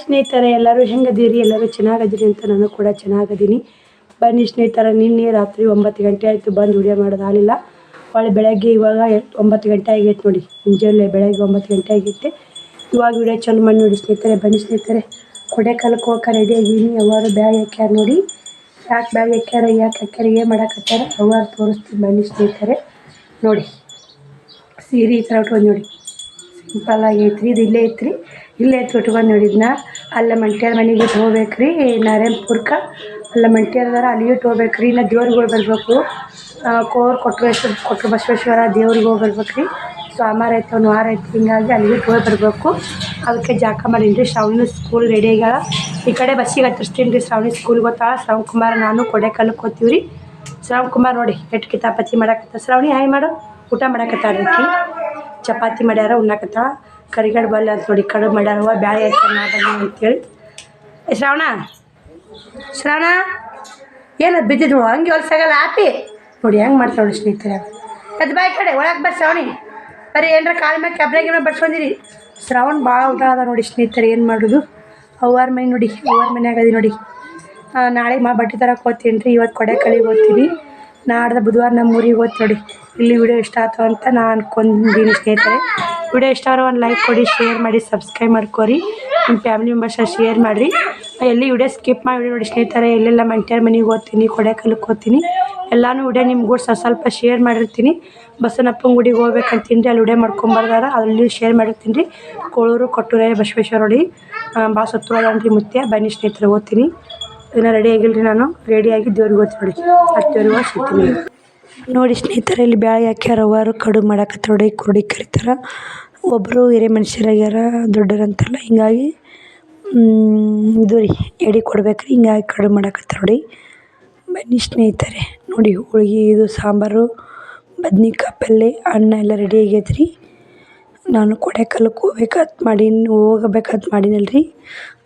ಸ್ನೇಹಿತರೆ, ಎಲ್ಲರೂ ಹೆಂಗದೀರಿ, ಎಲ್ಲರೂ ಚೆನ್ನಾಗದಿರಿ ಅಂತ ನಾನು ಕೂಡ ಚೆನ್ನಾಗದೀನಿ. ಬನ್ನಿ ಸ್ನೇಹಿತರ, ನಿನ್ನೆ ರಾತ್ರಿ ಒಂಬತ್ತು ಗಂಟೆ ಆಯಿತು ಬಂದು ವಿಡಿಯೋ ಮಾಡೋದಾಗಲಿಲ್ಲ ಒಳ್ಳೆ ಬೆಳಗ್ಗೆ ಇವಾಗ ಒಂಬತ್ತು ಗಂಟೆ ಆಗೈತೆ ನೋಡಿ. ಮುಂಜಾನೆ ಬೆಳಗ್ಗೆ ಒಂಬತ್ತು ಗಂಟೆ ಆಗೈತೆ ಇವಾಗ ವಿಡಿಯೋ ಚಾಲು ಮಾಡಿ ನೋಡಿ ಸ್ನೇಹಿತರೆ, ಬನ್ನಿ ಸ್ನೇಹಿತರೆ. ಕೊಡೆಕಾಲಕ್ಕೆ ಹೋಗಕ್ಕೆ ರೆಡಿ ಆಗಿದ್ದೀನಿ. ಅವರು ಬ್ಯಾಗ್ ಹಾಕ್ಯಾರ ನೋಡಿ. ಯಾಕೆ ಬ್ಯಾಗ್ ಹಾಕ್ಯಾರ, ಯಾಕೆ ಹಾಕ್ಯಾರ, ಏನು ಮಾಡಾಕತ್ತಾರ ಅವ್ರು ತೋರಿಸ್ತೀನಿ ಬನ್ನಿ ಸ್ನೇಹಿತರೆ. ನೋಡಿ, ಸೀರೆ ಈ ಥರ ಉಟ್ಕೊಂಡು ನೋಡಿ. ಸಿಂಪಲ್ ಆಗೈತ್ರಿ ಇದು ಇಲ್ಲೇ ಐತ್ರಿ. ಇಲ್ಲೇ ಐತಿ ಉಟ್ಕೊಂಡು ನೋಡಿದ್ನ. ಅಲ್ಲೇ ಮಂಟ್ಯಾರ ಮನೆಗೆ ಇಟ್ಟು ಹೋಗ್ಬೇಕ್ರಿ ನಾರಾಯಣಪುರಕ್ಕೆ ಅಲ್ಲ ಮಂಟ್ಯಾರದಾರ ಅಲ್ಲಿಗೆ ಇಟ್ಟು ಹೋಗ್ಬೇಕ್ರಿ ಇನ್ನು ದೇವ್ರಿಗೆ ಬರಬೇಕು. ಕೋರ್ ಕೊಟ್ರೇಶ್ವರ ಕೊಟ್ರ ಬಸವೇಶ್ವರ ದೇವ್ರಿಗೆ ಹೋಗಿ ಬರ್ಬೇಕ್ರಿ. ಸೋಮವಾರ ಐತೆ ಒಂದು ವಾರ ಐತೆ ಹಿಂಗಾಗಿ ಅಲ್ಲಿಗೆ ಹೋಗಿ ಬರಬೇಕು. ಅದಕ್ಕೆ ಜಾಕ ಮಾಡೀನಿ ರೀ ಶ್ರಾವಣಿ ಸ್ಕೂಲ್ ರೆಡಿ ಆಗ್ಯಾಳ. ಈ ಕಡೆ ಬಸ್ಸಿಗೆ ಹತ್ತಿಸ್ತೀನಿ ರೀ ಶ್ರಾವಣಿ ಸ್ಕೂಲ್ಗೆ ಗೊತ್ತಾಳ ಶ್ರವಣ್ ಕುಮಾರ್ ನಾನು ಕೊಡೆಕಲ್ಗೆ ಹೋಗ್ತೀವಿ ರೀ ಕುಮಾರ್ ನೋಡಿ ಎಷ್ಟು ಕಿತಾಪತಿ ಮಾಡಾಕತ್ತ ಶ್ರಾವಣಿ, ಹಾಯ್ ಮಾಡು. ಊಟ ಮಾಡಾಕತ್ತಾರ ಚಪಾತಿ ಮಾಡ್ಯಾರ ಉಣ್ಣಾಕತ್ತ ಕರಿಗಡ್ ಬಲ್ಲ ಅಂತ ನೋಡಿ, ಕಡು ಮಾಡ್ಯಾರ ಹೂವ, ಬ್ಯಾಳೆ ಅಂತೇಳಿ. ಶ್ರಾವಣ? ಶ್ರಾವಣ? ಏನು ಬಿದ್ದಿದ್ದು ಹಂಗೆ ಹೊಲ್ಸಾಗಲ್ಲ ಆಪಿ. ನೋಡಿ, ಹೆಂಗೆ ಮಾಡ್ತಾಳೆ ನೋಡಿ ಸ್ನೇಹಿತರೆ. ಅದು ಬಾಯ್ ಕಡೆ, ಒಳಗೆ ಬರ್ ಶ್ರಾವಣಿ. ಬರೀ ಏನಾರ ಕಾಲ ಮ್ಯಾಗ ಕೆಬ್ರೆ ಗಿಬ್ರೆ ಬಡ್ಸ್ಕೊಂಡಿರಿ ಶ್ರಾವಣ ಭಾಳ ಊಟ ಅದ ನೋಡಿ ಸ್ನೇಹಿತರೆ, ಏನು ಮಾಡೋದು? ಅವ್ವಾರ ಮನೆ ನೋಡಿ, ಅವ್ವಾರ ಮನ್ಯಾಗ ಅದಿ ನೋಡಿ. ನಾಳೆ ಮಾ ಬಟ್ಟೆ ತರಕ್ಕೆ ಕೋತೀನಿ ರೀ ಇವತ್ತು ಕೊಡೆಕಳಿಗೆ ಹೋಗ್ತೀನಿ. ನಾಡ್ದು ಬುಧವಾರ ನಮ್ಮ ಊರಿಗೆ ಹೋಗ್ತಿ ನೋಡಿ. ಇಲ್ಲಿ ವಿಡಿಯೋ ಇಷ್ಟ ಆಯ್ತು ಅಂತ ನಾನು ಅನ್ಕೊಂಡಿದ್ದೀನಿ ಸ್ನೇಹಿತರೆ. ವಿಡಿಯೋ ಇಷ್ಟ ಆದ್ರೆ ಒಂದು ಲೈಕ್ ಕೊಡಿ, ಶೇರ್ ಮಾಡಿ, ಸಬ್ಸ್ಕ್ರೈಬ್ ಮಾಡ್ಕೊರಿ. ನಿಮ್ಮ ಫ್ಯಾಮಿಲಿ ಮೆಂಬರ್ಸ್ ಶೇರ್ ಮಾಡಿರಿ. ಎಲ್ಲಿ ವಿಡಿಯೋ ಸ್ಕಿಪ್ ಮಾಡಿ ನೋಡಿ ಸ್ನೇಹಿತರೆ ಎಲ್ಲೆಲ್ಲ ಮಂಟ್ಯಾರ ಮನೆಗೆ ಹೋಗ್ತೀನಿ ಕೊಡೆಕಲ್ಗೆ ಹೋಗ್ತೀನಿ. ಎಲ್ಲಾನು ವಿಡಿಯೋ ಕೂಡ ಸ್ವಲ್ಪ ಸ್ವಲ್ಪ ಶೇರ್ ಮಾಡಿರ್ತೀನಿ. ಬಸವನಪ್ಪನ ಗುಡಿಗೆ ಹೋಗ್ಬೇಕಂತೀನಿ ಅಲ್ಲಿ ವಿಡಿಯೋ ಮಾಡ್ಕೊಂಬಾರ್ದಾರ ಅಲ್ಲಿ ಶೇರ್ ಮಾಡಿರ್ತೀನಿ. ರೀ ಕೋಳೂರು, ಕೊಟ್ಟೂರೆ, ಬಸವೇಶ್ವರ ನೋಡಿ ಭಾಳ ಸತ್ತು ರೀ ಮುತ್ಯ, ಬನ್ನಿ ಸ್ನೇಹಿತರೆ ಓದ್ತೀನಿ ಇನ್ನು ರೆಡಿ ಆಗಿಲ್ಲ ನಾನು. ರೆಡಿಯಾಗಿ ದೇವ್ರಿಗೆ ಓದ್ತೀನಿ ನೋಡಿ. ಅಷ್ಟು ದೇವ್ರಿಗೆ ನೋಡಿ ಸ್ನೇಹಿತರೆ, ಇಲ್ಲಿ ಬ್ಯಾಳಿ ಹಾಕ್ಯಾರ, ಅವರು ಕಡುಬು ಮಾಡಕತ್ತಾರ ನೋಡಿ, ಕುರುಡಿ ಕರಿತಾರ. ಒಬ್ಬರು ಹಿರಿ ಮನುಷ್ಯರಾಗ್ಯಾರ, ದೊಡ್ಡರಂತಲ್ಲ, ಹಿಂಗಾಗಿ ಇದು ರೀ ಎಡೆ ಕೊಡ್ಬೇಕು ರೀ ಹಿಂಗಾಗಿ ಕಡುಬು ಮಾಡಕತ್ತಾರ ನೋಡಿ. ಬನ್ನಿ ಸ್ನೇಹಿತರೆ, ನೋಡಿ ಹೋಳಿಗೆ, ಇದು ಸಾಂಬಾರು, ಬದ್ನಿಕಾಯಿ ಪಲ್ಯ ಅನ್ನ ಎಲ್ಲ ರೆಡಿ ಆಗೈತೆ ರೀ ನಾನು ಕೊಡೆಕಲ್ಕ್ಕೆ ಹೋಗ್ಬೇಕಂತ ಮಾಡೀನಿ ಹೋಗಬೇಕಂತ ಮಾಡೀನಲ್ಲ ರೀ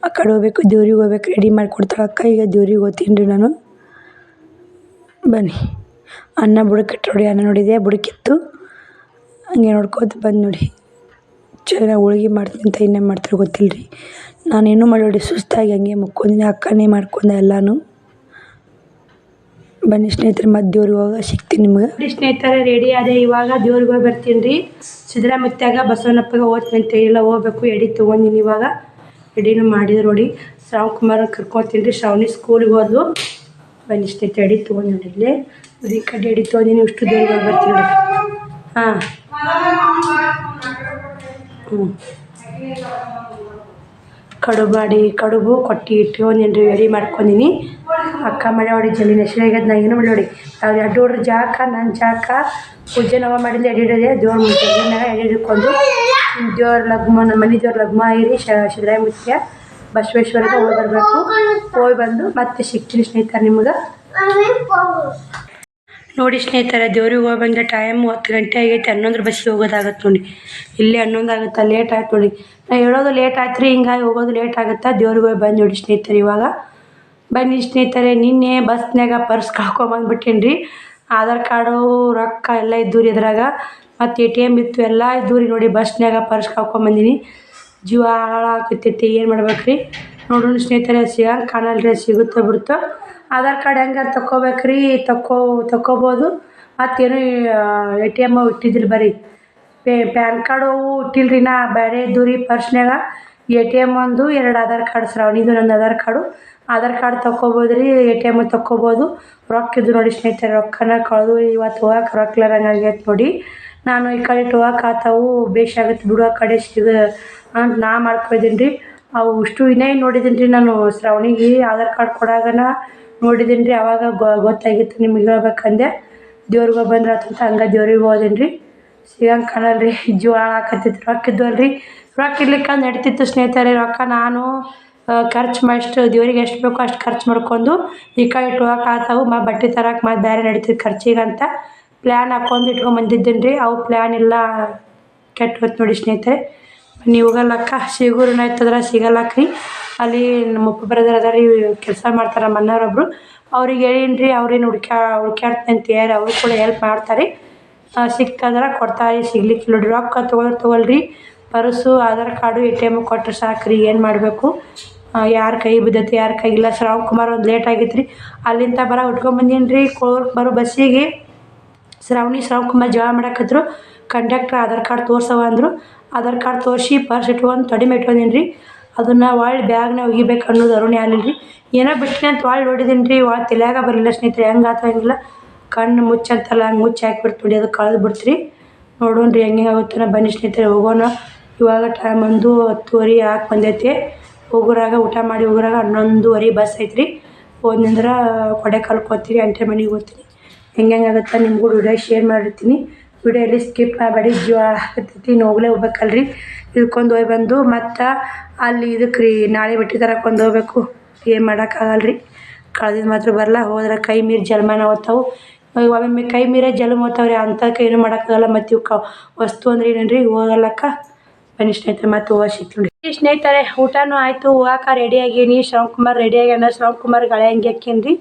ಆ ಕಡೆ ಹೋಗ್ಬೇಕು, ದೇವ್ರಿಗೆ ಹೋಗ್ಬೇಕು ರೆಡಿ ಮಾಡಿಕೊಡ್ತಾಳೆ ಅಕ್ಕ, ಈಗ ದೇವ್ರಿಗೆ ಹೋಗ್ತೀನಿ ರೀ ನಾನು. ಬನ್ನಿ, ಅನ್ನ ಬುಡಕಿಟ್ಟು ನೋಡಿ, ಅನ್ನ ನೋಡಿದೆ, ಬುಡಕಿತ್ತು. ಹಂಗೆ ನೋಡ್ಕೋತ ಬಂದು ನೋಡಿ. ಚೆನ್ನಾಗಿ ಹೋಳ್ಗಿ ಮಾಡ್ತೀನಿ ಅಂತ ಇನ್ನೇನು ಮಾಡ್ತಾರೆ ಗೊತ್ತಿಲ್ಲ ರೀ ನಾನೇನು ರೀ ಸುಸ್ತಾಗಿ ಹಂಗೆ ಮುಕ್ಕೊಂಡಿನಿ ಅಕ್ಕನೇ ಮಾಡ್ಕೊಂಡೆ ಎಲ್ಲನೂ. ಬನ್ನಿ ಸ್ನೇಹಿತರೆ, ಮತ್ತೆ ದೇವ್ರಿಗೆ ಹೋಗ ಸಿಗ್ತೀನಿ ನಿಮ್ಗೆ. ಸ್ನೇಹಿತರೆ ರೆಡಿ ಆದೆ, ಇವಾಗ ದೇವ್ರಿಗೆ ಹೋಗಿ ಬರ್ತೀನಿ ರೀ ಸಿದ್ದರಾಮತ್ಯಾಗ ಬಸವನಪ್ಪಗೆ ಓದ್ತೀನಿ ಅಂತ ಹೇಳಿಲ್ಲ, ಹೋಗ್ಬೇಕು, ಎಡಿ ತೊಗೊಂಡಿನಿ ಇವಾಗ. ಎಡಿನೂ ಮಾಡಿದ್ರು ನೋಡಿ. ಶ್ರಾವಣ್ ಕುಮಾರ್ ಕರ್ಕೊತೀನಿ ರೀ ಶ್ರಾವಣಿ ಸ್ಕೂಲಿಗೆ ಹೋದ್ಲು. ಬನ್ನಿ ಸ್ನೇಹಿತರೆ, ಎಡಿ ತೊಗೊಂಡು ಇಲ್ಲಿ. ಎಡಿ ತೊಗೊಂಡಿನಿ, ಇಷ್ಟು ದೇವ್ರಿಗೆ ಹೋಗಿ ಬರ್ತೀನಿ ನೋಡಿ ಹಾಂ. ಹ್ಞೂ ಕಡುಬು ಮಾಡಿ ಕಡುಬು ಕೊಟ್ಟು ಇಟ್ಕೊಂಡಿನಿ ರೀ ರೆಡಿ ಮಾಡ್ಕೊಂಡಿನಿ. ಅಕ್ಕ ಮಳೆ ಹೊಡಿ ಜಲ್ಲಿ ಜಲ್ದಿ ಆಗ್ಯದ ನಾ ಏನು ಮಾಡಿ ನೋಡಿ. ಅವ್ರು ಎರಡು ಹುಡ್ರು ಜಾಕ ನನ್ನ ಜಾಕ. ಪೂಜೆ ನವ ಎಡಿ ಹಿಡಿದೆ, ದೇವ್ರ ಎಡಿ ಹಿಡ್ಕೊಂಡು. ದೇವ್ರ ಲಗ್ಮ ನಮ್ಮ ಮನೆ ದೇವ್ರ ಲಗ್ಮ ಆಗಿರಿ ಮುಖ್ಯ ಬಸವೇಶ್ವರಕ್ಕೆ ಹೋಗಿ ಬರಬೇಕು. ಹೋಗಿ ಬಂದು ಮತ್ತೆ ಸಿಗ್ತೀನಿ ಸ್ನೇಹಿತರು ನಿಮ್ಗೆ. ನೋಡಿ ಸ್ನೇಹಿತರ, ದೇವ್ರಿಗೆ ಹೋಗಿ ಬಂದ ಟೈಮ್ ಹತ್ತು ಗಂಟೆ ಆಗೈತೆ, ಹನ್ನೊಂದರ ಬಸ್ಸಿಗೆ ಹೋಗೋದಾಗತ್ತೆ ನೋಡಿ. ಇಲ್ಲೇ ಹನ್ನೊಂದು ಆಗುತ್ತಾ ಲೇಟ್ ಆಯ್ತು ನೋಡಿ. ನಾ ಹೇಳೋದು ಲೇಟ್ ಆಯ್ತು ರೀ, ಹಿಂಗಾಗಿ ಹೋಗೋದು ಲೇಟ್ ಆಗುತ್ತೆ? ದೇವ್ರಿಗೆ ಹೋಗಿ ಬಂದು ನೋಡಿ ಸ್ನೇಹಿತರೆ ಇವಾಗ. ಬನ್ನಿ ಸ್ನೇಹಿತರೆ, ನಿನ್ನೆ ಬಸ್ನಾಗ ಪರ್ಸ್ ಕಳ್ಕೊಂಬಂದ್ಬಿಟ್ಟೀನಿ ರೀ. ಆಧಾರ್ ಕಾರ್ಡು, ರೊಕ್ಕ ಎಲ್ಲ ಇದ್ದು ರೀ ಇದ್ರಾಗ. ಮತ್ತು ಎ ಟಿ ಎಂ ಇತ್ತು, ಎಲ್ಲ ಇದ್ದು ನೋಡಿ ಬಸ್ನಾಗ ಪರ್ಸ್ ಕಳ್ಕೊಂಬಂದಿನಿ ಜೀವ ಹಾಳಾಗ್ತೈತಿ ಏನು ಮಾಡ್ಬೇಕು ರೀ ನೋಡೋಣ ಸ್ನೇಹಿತರೆ, ಸಿಗಂಗೆ ಕಾಣಲ್ಲ ರೀ ಸಿಗುತ್ತೋ ಬಿಡುತ್ತೋ? ಆಧಾರ್ ಕಾರ್ಡ್ ಹೆಂಗೆ ತಕ್ಕೋಬೇಕು ರೀ ತಕ್ಕೋ, ತಕ್ಕೋಬೋದು. ಮತ್ತೇನು ಎ ಟಿ ಎಂ ಇಟ್ಟಿದ್ದಿಲ್ಲ ಬರೀ. ಪೇ, ಪ್ಯಾನ್ ಕಾರ್ಡು ಅವು ಇಟ್ಟಿಲ್ಲ ರೀ ನಾ ಬೇರೆ ದೂರಿ ಪರ್ಸ್ನ್ಯಾಗ. ಎ ಟಿ ಎಂ ಒಂದು, ಎರಡು ಆಧಾರ್ ಕಾರ್ಡ್ ಶ್ರಾವಣಿದು ನನ್ನ ಆಧಾರ್ ಕಾರ್ಡು. ಆಧಾರ್ ಕಾರ್ಡ್ ತಕ್ಕೋಬೋದು ರೀ ಎ ಟಿ ಎಂ ತಕ್ಕೋಬೋದು. ರೊಕ್ಕ ಇದ್ದು ನೋಡಿ ಸ್ನೇಹಿತರೆ, ರೊಕ್ಕನ ಕಳೆದು ಇವತ್ತು ಹೋಗಕ್ಕೆ ರೊಕ್ಕ ಆಗೈತೆ ನೋಡಿ. ನಾನು ಈ ಕಡೆ ಇಟ್ಟು ಹೋಗಕ್ಕೆ ಆತಾವು ಬೇಷಾಗತ್ತೆ ಬಿಡು ಕಡೆ ಸಿಗ ಅಂತ ನಾ ಮಾಡ್ಕೊಯ್ದೀನಿ ರೀ ಅವು ಇಷ್ಟು ಇನ್ನೇ ನೋಡಿದ್ದೀನಿ ರೀ ನಾನು ಶ್ರಾವಣಿಗೆ ಆಧಾರ್ ಕಾರ್ಡ್ ಕೊಡಾಗನ. ನೋಡಿದ್ದೀನಿ ರೀ ಅವಾಗ ಗೊತ್ತಾಗಿತ್ತು ನಿಮ್ಗೆ ಹೇಳ್ಬೇಕಂದೆ. ದೇವ್ರಿಗೆ ಬಂದ್ರೆ ಆತಂತ ಹಂಗೆ ದೇವ್ರಿಗೆ ಹೋದೇನು ರೀ ಸಿಗಂಗೆ ಕಾಣಲ್ಲ ರೀ ಜೀವ ಹಾಕತ್ತಿತ್ತು ರೊಕ್ಕ ಇದ್ದವಲ್ಲ ರೀ ರೊಕ್ಕ ಇರ್ಲಿಕ್ಕೆ ನಡೀತಿತ್ತು ಸ್ನೇಹಿತರೆ, ರೊಕ್ಕ ನಾನು ಖರ್ಚು ಮಾಡಿಷ್ಟು ದೇವ್ರಿಗೆ ಎಷ್ಟು ಬೇಕೋ ಅಷ್ಟು ಖರ್ಚು ಮಾಡ್ಕೊಂಡು ಈ ಕಡೆ ಇಟ್ಟು ಆತಾವು. ಮಾ ಬಟ್ಟೆ ತರಕ್ಕೆ ಮತ್ತು ಬೇರೆ ನಡೀತಿತ್ತು ಖರ್ಚಿಗಂತ ಪ್ಲ್ಯಾನ್ ಹಾಕೊಂಡು ಇಟ್ಕೊಂಡು ಬಂದಿದ್ದೀನಿ ರೀ ಅವು ಪ್ಲ್ಯಾನ್ ಎಲ್ಲ ಕೆಟ್ಟು ಹೋಯ್ತು ನೋಡಿ ಸ್ನೇಹಿತರೆ. ನೀವು ಹೋಗಲ್ಲಕ್ಕ ಸಿಗೂರಿನ ಆಯ್ತದ್ರ? ಸಿಗಲ್ಲಕ್ಕ. ರೀ ಅಲ್ಲಿ ನಮ್ಮ ಅಪ್ಪ ಬ್ರದರ್ ಅದಾರ, ಕೆಲಸ ಮಾಡ್ತಾರೆ ಅಣ್ಣಾರೊಬ್ರು ಅವ್ರಿಗೆ ಹೇಳೀನಿ ರೀ ಅವ್ರೇನು ಹುಡ್ಕ್ಯಾ, ಹುಡ್ಕ್ಯಾಡ್ತೀನಿ ಅಂತ ಹೇಳಿ ಅವರು ಕೂಡ ಹೆಲ್ಪ್ ಮಾಡ್ತಾರೆ. ಸಿಕ್ತಂದ್ರೆ ಕೊಡ್ತಾರೆ ಸಿಗ್ಲಿಕ್ಕೆ ನೋಡಿರಿ ರೊಕ್ಕ ತೊಗೊಳ್ರಿ ತೊಗೊಳ್ರಿ. Purse, Aadhaar card, A T M ಕೊಟ್ಟರೆ ಸಾಕು ಏನು ಮಾಡಬೇಕು? ಯಾರ ಕೈ ಬಿದ್ದೈತಿ, ಯಾರ ಇಲ್ಲ. ಶ್ರಾವ್ ಕುಮಾರ್ ಒಂದು ಲೇಟ್ ಆಗೈತೆ ರೀ ಅಲ್ಲಿಂದ ಬರೋ ಉಟ್ಕೊಂಬಂದೀನಿ ರೀ ಕೋರ್ ಬರೋ ಬಸ್ಸಿಗೆ ಶ್ರಾವಣಿ ಶ್ರಾವ್ ಕುಮಾರ್ ಜವಾ ಮಾಡಕತ್ರು. ಕಂಡಕ್ಟ್ರ್ ಆಧಾರ್ ಕಾರ್ಡ್ ತೋರ್ಸವ ಅಂದರು, ಆಧಾರ್ ಕಾರ್ಡ್ ತೋರಿಸಿ ಪರ್ಸ್ ಇಟ್ಕೊಂಡು ತಡಿ ಮೇಲೆ ಇಟ್ಕೊಂಡೀನಿ ರೀ ಅದನ್ನು ಒಳ್ಳೆ ಬ್ಯಾಗ್ನ ಒಗಿಬೇಕು ಅನ್ನೋದು ಅರುಣೆ ಆಗಲಿಲ್ಲ ರೀ ಏನೋ ಬಿಟ್ಟಿನಿ ಅಂತ ವಾಳ್ ನೋಡಿದೀನಿ ರೀ ತಲ್ಯಾಗ ಬರಲಿಲ್ಲ ಸ್ನೇಹಿತರೆ, ಹೆಂಗೆ ಆತ ಹಂಗಿಲ್ಲ. ಕಣ್ಣು ಮುಚ್ಚಂತಲ್ಲ ಹಂಗೆ ಮುಚ್ಚಿ ಹಾಕ್ಬಿಡ್ತು ಅದು ಕಳೆದು ಬಿಡ್ತು ರೀ ನೋಡೋಣ ರೀ ಹೆಂಗೆ ಆಗುತ್ತೆ ಬನ್ನಿ ಸ್ನೇಹಿತರೆ, ಹೋಗೋಣ. ಇವಾಗ ಟೈಮ್ ಒಂದು ಹತ್ತುವರೆ ಹಾಕಿ ಬಂದೈತೆ. ಹೋಗೋರಾಗ ಊಟ ಮಾಡಿ ಹೋಗೋರಾಗ ಹನ್ನೊಂದುವರೆ ಬಸ್ ಐತ್ರಿ. ಹೋದ್ನಂದ್ರೆ ಕೊಡೆಕಾಲ್ಗೆ ಹೋಗ್ತೀರಿ ಅಂಟೆ ಮನೆಗೆ ಹೋಗ್ತೀನಿ. ಹೆಂಗೆ ಹೆಂಗೆ ಆಗುತ್ತೆ ನಿಮ್ಗೂ ವಿಡಿಯೋ ಶೇರ್ ಮಾಡಿರ್ತೀನಿ. ವಿಡಿಯೋ ಎಲ್ಲಿ ಸ್ಕಿಪ್ ಮಾಡಬೇಡಿ. ಜೀವ ಹಾಕತೈತಿ ನೋಗ್ಲೇ ಹೋಗ್ಬೇಕಲ್ರಿ. ಇದಕ್ಕೊಂದು ಹೋಗಿ ಬಂದು, ಮತ್ತು ಅಲ್ಲಿ ಇದಕ್ಕೆ ರೀ ನಾಳೆ ಬಿಟ್ಟಿ ತರಕ್ಕೆ ಹೋಗ್ಬೇಕು. ಏನು ಮಾಡೋಕ್ಕಾಗಲ್ಲ ರೀ ಕಳ್ದಿದ್ದು ಮಾತ್ರ ಬರಲ್ಲ ಹೋದ್ರೆ ಕೈ ಮೀರಿ ಜಲ್ಮಾನ ಹೋಗ್ತಾವು. ಒಮ್ಮೊಮ್ಮೆ ಕೈ ಮೀರೇ ಜಲ್ಮ ಓದ್ತಾವ್ರಿ ಅಂಥಕ್ಕೆ ಏನು ಮಾಡೋಕ್ಕಾಗಲ್ಲ, ಮತ್ತು ಇವು ಕ ವಸ್ತು ಅಂದ್ರೆ ಏನೇನ್ರಿ? ಹೋಗಲ್ಲಕ್ಕ. ಬನ್ನಿ ಸ್ನೇಹಿತರೆ, ಮತ್ತು ಹೋಗಿ ಸಿಕ್ತು ಸ್ನೇಹಿತರೆ, ಊಟನೂ ಆಯಿತು ಹೋಗಕ್ಕೆ ರೆಡಿ ಆಗೀನಿ ಶ್ರವಣ್ ಕುಮಾರ್ ರೆಡಿ ಆಗ್ಯಾನ, ಶ್ರವಣ್ ಕುಮಾರ್ ಗಳೆ ಹಂಗೆ ಹಾಕೀನಿ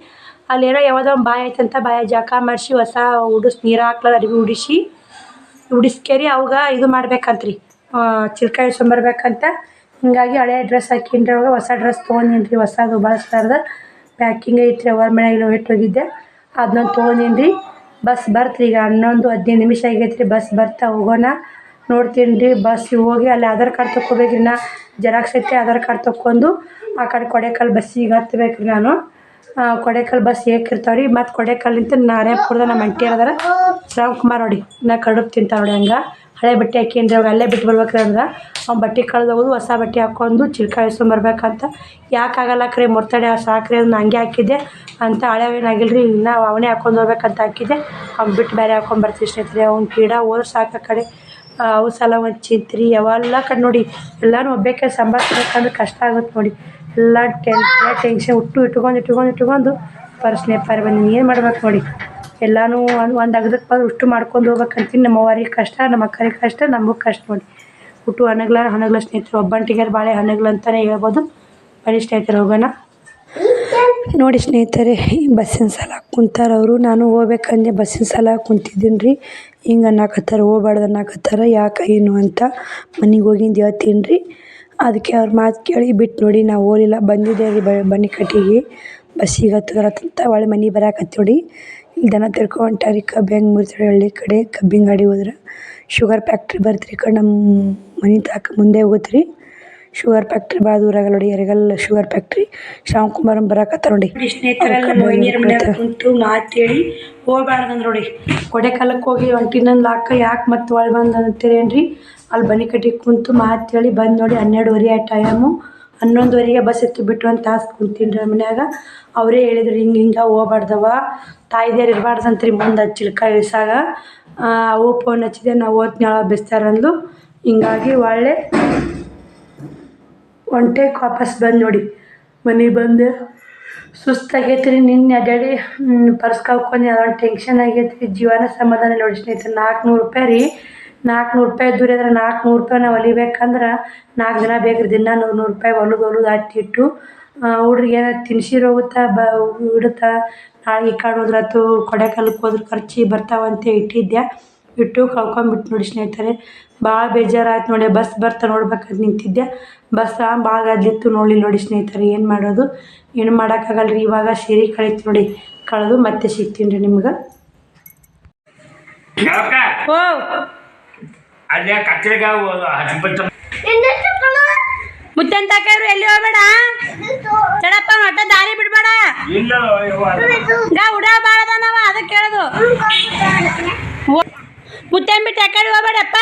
ಅಲ್ಲೇನೋ ಯಾವುದೋ ಒಂದು ಬಾಯಿ ಐತಂತ ಬಾಯ ಜಳಕ ಮಾಡಿಸಿ ಹೊಸ ಉಡಿಸ್ ನೀರು ಹಾಕ್ಲಾರ ಅರಿವಿ ಉಡಿಸಿ ಉಡಿಸ್ಕೇರಿ ಅವಾಗ ಇದು ಮಾಡ್ಬೇಕಂತ್ರಿ. ಚಿಲ್ಕ ಬರ್ಬೇಕಂತ. ಹಿಂಗಾಗಿ ಹಳೆ ಡ್ರೆಸ್ ಹಾಕಿಂಡ್ರಿ ಅವಾಗ ಹೊಸ ಡ್ರೆಸ್ ತೊಗೊಂಡಿನ್ರಿ, ಹೊಸದು ಬಳಸ್ಲಾರ್ದ. ಪ್ಯಾಕಿಂಗ್ ಐತ್ರಿ ಅವ್ರ ಮನೆಯಾಗ ಇಟ್ಟು ಹೋಗಿದ್ದೆ. ಅದನ್ನ ತೊಗೊಂಡಿನ್ರಿ. ಬಸ್ ಬರ್ತ್ರಿ ಈಗ ಹನ್ನೊಂದು, ಹದಿನೈದು ನಿಮಿಷ ಆಗೈತೆ ಬಸ್ ಬರ್ತಾ ಹೋಗೋಣ. ನೋಡ್ತೀನಿ ಬಸ್ಸಿಗೆ ಹೋಗಿ ಅಲ್ಲಿ ಆಧಾರ್ ಕಾರ್ಡ್ ತೊಗೋಬೇಕ್ರಿ ನಾ. ಜೆರಾಕ್ಸ್ ಐತೆ, ಆಧಾರ್ ಕಾರ್ಡ್ ತೊಗೊಂಡು ಆ ಕಡೆ ಕೊಡೆಕಲ್ ಬಸ್ಸಿಗೆ ಹತ್ತಬೇಕ್ರಿ ನಾನು. ಕೊಡೆಕಲ್ ಬಸ್ ಏಕಿರ್ತಾವ್ರಿ ಮತ್ತು ಕೊಡೆಕಲ್ಲಿಂದ ನಾರಾಯಣಪುರದ ನಮ್ಮ ಅಂಟಿ ಅದಾರ. ಕುಮಾರ್ ನೋಡಿ ನಾ ಕಡುಬು ತಿಂತಾವ ನೋಡಿ ಹಂಗೆ. ಹಳೆ ಬಟ್ಟೆ ಹಾಕೀನಿ ರೀ ಅವಾಗ ಅಲ್ಲೇ ಬಿಟ್ಟು ಬರ್ಬೇಕ್ರಿ ಅಂದ್ರೆ ಅವ್ನು ಬಟ್ಟೆ ಕಳ್ದೋಗೋದು ಹೊಸ ಬಟ್ಟೆ ಹಾಕ್ಕೊಂಡು ಚಿಲ್ಕಾಯಿಸ್ಕೊಂಡು ಇಸ್ಕೊಂಬರ್ಬೇಕಂತ ಯಾಕೆ ಆಗಲ್ಲಕ್ರಿ ಮುರ್ತಡೆ ಸಾಕ್ರಿ ಅದನ್ನ ಹಂಗೆ ಹಾಕಿದ್ದೆ. ಅಂತ ಹಳೆವೇನಾಗಿಲ್ಲ ರೀ ಇನ್ನೂ ಅವನೇ ಹಾಕ್ಕೊಂಡು ಹೋಗ್ಬೇಕಂತ ಹಾಕಿದ್ದೆ. ಅವ್ನು ಬಿಟ್ಟು ಬೇರೆ ಹಾಕ್ಕೊಂಬರ್ತೀವಿ ಸ್ನೇಹಿತರೆ. ಅವ್ನು ಕೀಡ ಹೋದ್ರೆ ಸಾಕು ಕಡೆ. ಅವು ಸಲ ಒಂದು ಚಿಂತ್ರಿ ಯಾವೆಲ್ಲ ಕಡೆ ನೋಡಿ. ಎಲ್ಲನೂ ಒಬ್ಬೇಕೆ ಸಂಭಾಳಿಸ್ಬೇಕಂದ್ರೆ ಕಷ್ಟ ಆಗುತ್ತೆ ನೋಡಿ. ಎಲ್ಲ ಟೆನ್ ಟೆನ್ಷನ್ ಉಟ್ಟು ಇಟ್ಕೊಂಡು ಇಟ್ಕೊಂಡು ಇಟ್ಕೊಂಡು ಪರ್ಸ್ನೇ ಪಾರಿ ಬಂದೀನಿ ಏನು ಮಾಡ್ಬೇಕು ನೋಡಿ? ಎಲ್ಲನೂ ಒಂದು ಒಂದು ಅಗ್ದಕ್ಕೆ ಬಂದು ಉಷ್ಟು ಮಾಡ್ಕೊಂಡು ಹೋಗ್ಬೇಕಂತೀನಿ ನಮ್ಮ ಅವರಿಗೆ ಕಷ್ಟ, ನಮ್ಮ ಅಕ್ಕರಿಗೆ ಕಷ್ಟ, ನಮಗೂ ಕಷ್ಟ ನೋಡಿ. ಹುಟ್ಟು ಹಣಗಳ ಹಣಗಳ ಸ್ನೇಹಿತರು ಒಬ್ಬಂಟಿಗೆ ಬಾಳೆ ಹನಗ್ಲ ಅಂತಲೇ ಹೇಳ್ಬೋದು. ಬನ್ನಿ ಸ್ನೇಹಿತರು, ಹೋಗೋಣ. ನೋಡಿ ಸ್ನೇಹಿತರೆ ಬಸ್ಸಿನ ಸಲ ಕುಂತಾರವರು ನಾನು ಹೋಗ್ಬೇಕಂದೆ ಬಸ್ಸಿನ ಸಲ ಕುಂತಿದ್ದೀನಿ ರೀ ಹಿಂಗೆ ಅನ್ನಕತ್ತಾರ, ಹೋಗ್ಬಾರ್ದು ಅನ್ನಕತ್ತಾರ, ಯಾಕೆ, ಏನು ಅಂತ ಮನೆಗೆ ಹೋಗಿಂದು ಹೇಳ್ತೀನಿ ರೀ ಅದಕ್ಕೆ ಅವ್ರ ಮಾತು ಕೇಳಿ ಬಿಟ್ಟು ನೋಡಿ ನಾವು ಓಲಿಲ್ಲ ಬಂದಿದ್ದೆ ರೀ ಬನ್ನಿ ಕಟ್ಟಿಗೆ. ಬಸ್ಸಿಗೆ ಹತ್ತುದ್ರತ್ತಂತ ಒಳ್ಳೆ ಮನೆಗೆ ಬರಾಕತ್ತಿ ನೋಡಿ. ಇಲ್ಲಿ ದನ ತಿರ್ಕೊ ಹೊಂಟಾರಿ ಕಬ್ಬು ಹೆಂಗೆ ಮುರಿತಾರೆ ಹಳ್ಳಿ ಕಡೆ ಕಬ್ಬಿನ ಗಾಡಿ ಹೋದ್ರೆ. ಶುಗರ್ ಫ್ಯಾಕ್ಟ್ರಿ ಬರ್ತ್ರಿ ಈ ಕಡೆ ನಮ್ಮ ಮನೆ ತಾಕ ಮುಂದೆ ಹೋಗುತ್ತೆ ರೀ ಶುಗರ್ ಫ್ಯಾಕ್ಟ್ರಿ ಭಾಳ ದೂರ ಆಗಲ್ಲ ನೋಡಿ ಯಾರಿಗೆಲ್ಲ ಶುಗರ್ ಫ್ಯಾಕ್ಟ್ರಿ ಶ್ಯಾಮ್ ಕುಮಾರ್ ಬರಾಕತ್ತಾರ ನೋಡಿ ಕುಂತು ಮಾತೇಳಿ ಹೋಗ್ಬಾರ್ದಂದ್ರೆ ನೋಡಿ. ಕೊಡೆಕಾಲಕ್ಕೆ ಹೋಗಿ ಹೊಂಟಿನಂದು ಲಾಕ ಯಾಕೆ ಮತ್ತೆ ಒಳಗೆ ಬಂದು ಅಂತೀರೇನ್ರಿ? ಅಲ್ಲಿ ಬನ್ನಿ ಕಟ್ಟಿಗೆ ಕುಂತು ಮಾತೇಳಿ ಬಂದು ನೋಡಿ ಹನ್ನೆರಡುವರೆ ಆ ಟೈಮು ಹನ್ನೊಂದುವರೆಗೆ ಬಸ್ ಎತ್ತು ಬಿಟ್ಟು ಒಂದು ತಾಸು ಕುಂತೀನಿ ರೀ ಮನ್ಯಾಗ. ಅವರೇ ಹೇಳಿದ್ರು, ಹಿಂಗೆ ಹಿಂಗೆ ಹೋಗ್ಬಾರ್ದವ ತಾಯ್ದೇರು ಇರಬಾರ್ದಂತ್ರಿ ಮುಂದೆ ಚಿಲ್ಕ ಇಳಿಸಾಗ. ಅವು ಫೋನ್ ಹಚ್ಚಿದೆ, ನಾವು ಓದ್ನಾಳ ಬೆಸ್ತಾರಂದ್ಲು ಹಿಂಗಾಗಿ ಒಳ್ಳೆ ಒಂಟೆ ವಾಪಸ್ ಬಂದು ನೋಡಿ. ಮನೆಗೆ ಬಂದು ಸುಸ್ತಾಗೈತೆ ರೀ ನಿನ್ನೆ ಅಡ್ಡಾಡಿ ಪರ್ಸ್ಕೊಂಡು ಅದೊಂದು ಟೆನ್ಷನ್ ಆಗೈತೆ ರೀ ಜೀವನ ಸಮಾಧಾನ ನೋಡಿ ಸ್ನೇಹಿತರೆ ನಾಲ್ಕುನೂರು ರೂಪಾಯಿ ರೀ. ನಾಲ್ಕುನೂರು ರೂಪಾಯಿ ದೂರ ಇದ್ರೆ ನಾಲ್ಕುನೂರು ರೂಪಾಯಿ ನಾವು ಹೊಲಿಬೇಕಂದ್ರೆ ನಾಲ್ಕು ದಿನ ಬೇಕ್ರಿ. ದಿನ ನೂರು ನೂರು ರೂಪಾಯಿ ಹೊಲದು ಹೊಲದು ಇಟ್ಟು ಹುಡ್ರಿಗೆ ಏನಾರು ತಿನ್ಸಿರು ಹೋಗುತ್ತೆ ಬ ಇಡುತ್ತಾ ನಾಳೆ ಈ ಕಡೆ ಹೋದ್ರಾತು ಕೊಡೆಕಾಲಕ್ಕೆ ಹೋದ್ರೆ ಖರ್ಚು ಬರ್ತಾವಂತೆ ಇಟ್ಟಿದ್ದೆ ಇಟ್ಟು ಕಳ್ಕೊಂಬಿಟ್ಟು ನೋಡಿ ಸ್ನೇಹಿತರೆ. ಭಾಳ ಬೇಜಾರಾಯ್ತು ನೋಡಿ ಬಸ್ ಬರ್ತಾ ನೋಡ್ಬೇಕಂತ ನಿಂತಿದ್ದೆ ಬಸ್ ಭಾಳ ಗದ್ಲಿತ್ತು ನೋಡಿ ನೋಡಿ ಸ್ನೇಹಿತರೆ ಏನು ಮಾಡೋದು? ಏನು ಮಾಡೋಕ್ಕಾಗಲ್ಲ ರೀ ಇವಾಗ ಸೀರೆ ಕಳೀತು ನೋಡಿ ಕಳೆದು ಮತ್ತೆ ಸಿಗ್ತೀನಿ ರೀ ನಿಮ್ಗೆ. ಓ ಅಲ್ಲೇ ಕತ್ರಿಗ ಹಚ್ಬಿಟ್ಟು ಮುತ್ತಂತ ಕೈರು ಎಲ್ಲಿ ಹೋಗ್ಬೇಡ? ಚಡಪ್ಪ ಒಟ್ಟ ದಾರಿ ಬಿಡ್ಬೇಡ. ಇಲ್ಲ. ಗಾ ಉಡಾ ಭಾಳ ಅದಾನವ ಅದಕ್ಕೆ ಕೇಳೋದು ಮುತ್ತನ್ ಬಿಟ್ಟು ಯಾಕಡೆ ಹೋಗ್ಬೇಡಪ್ಪ.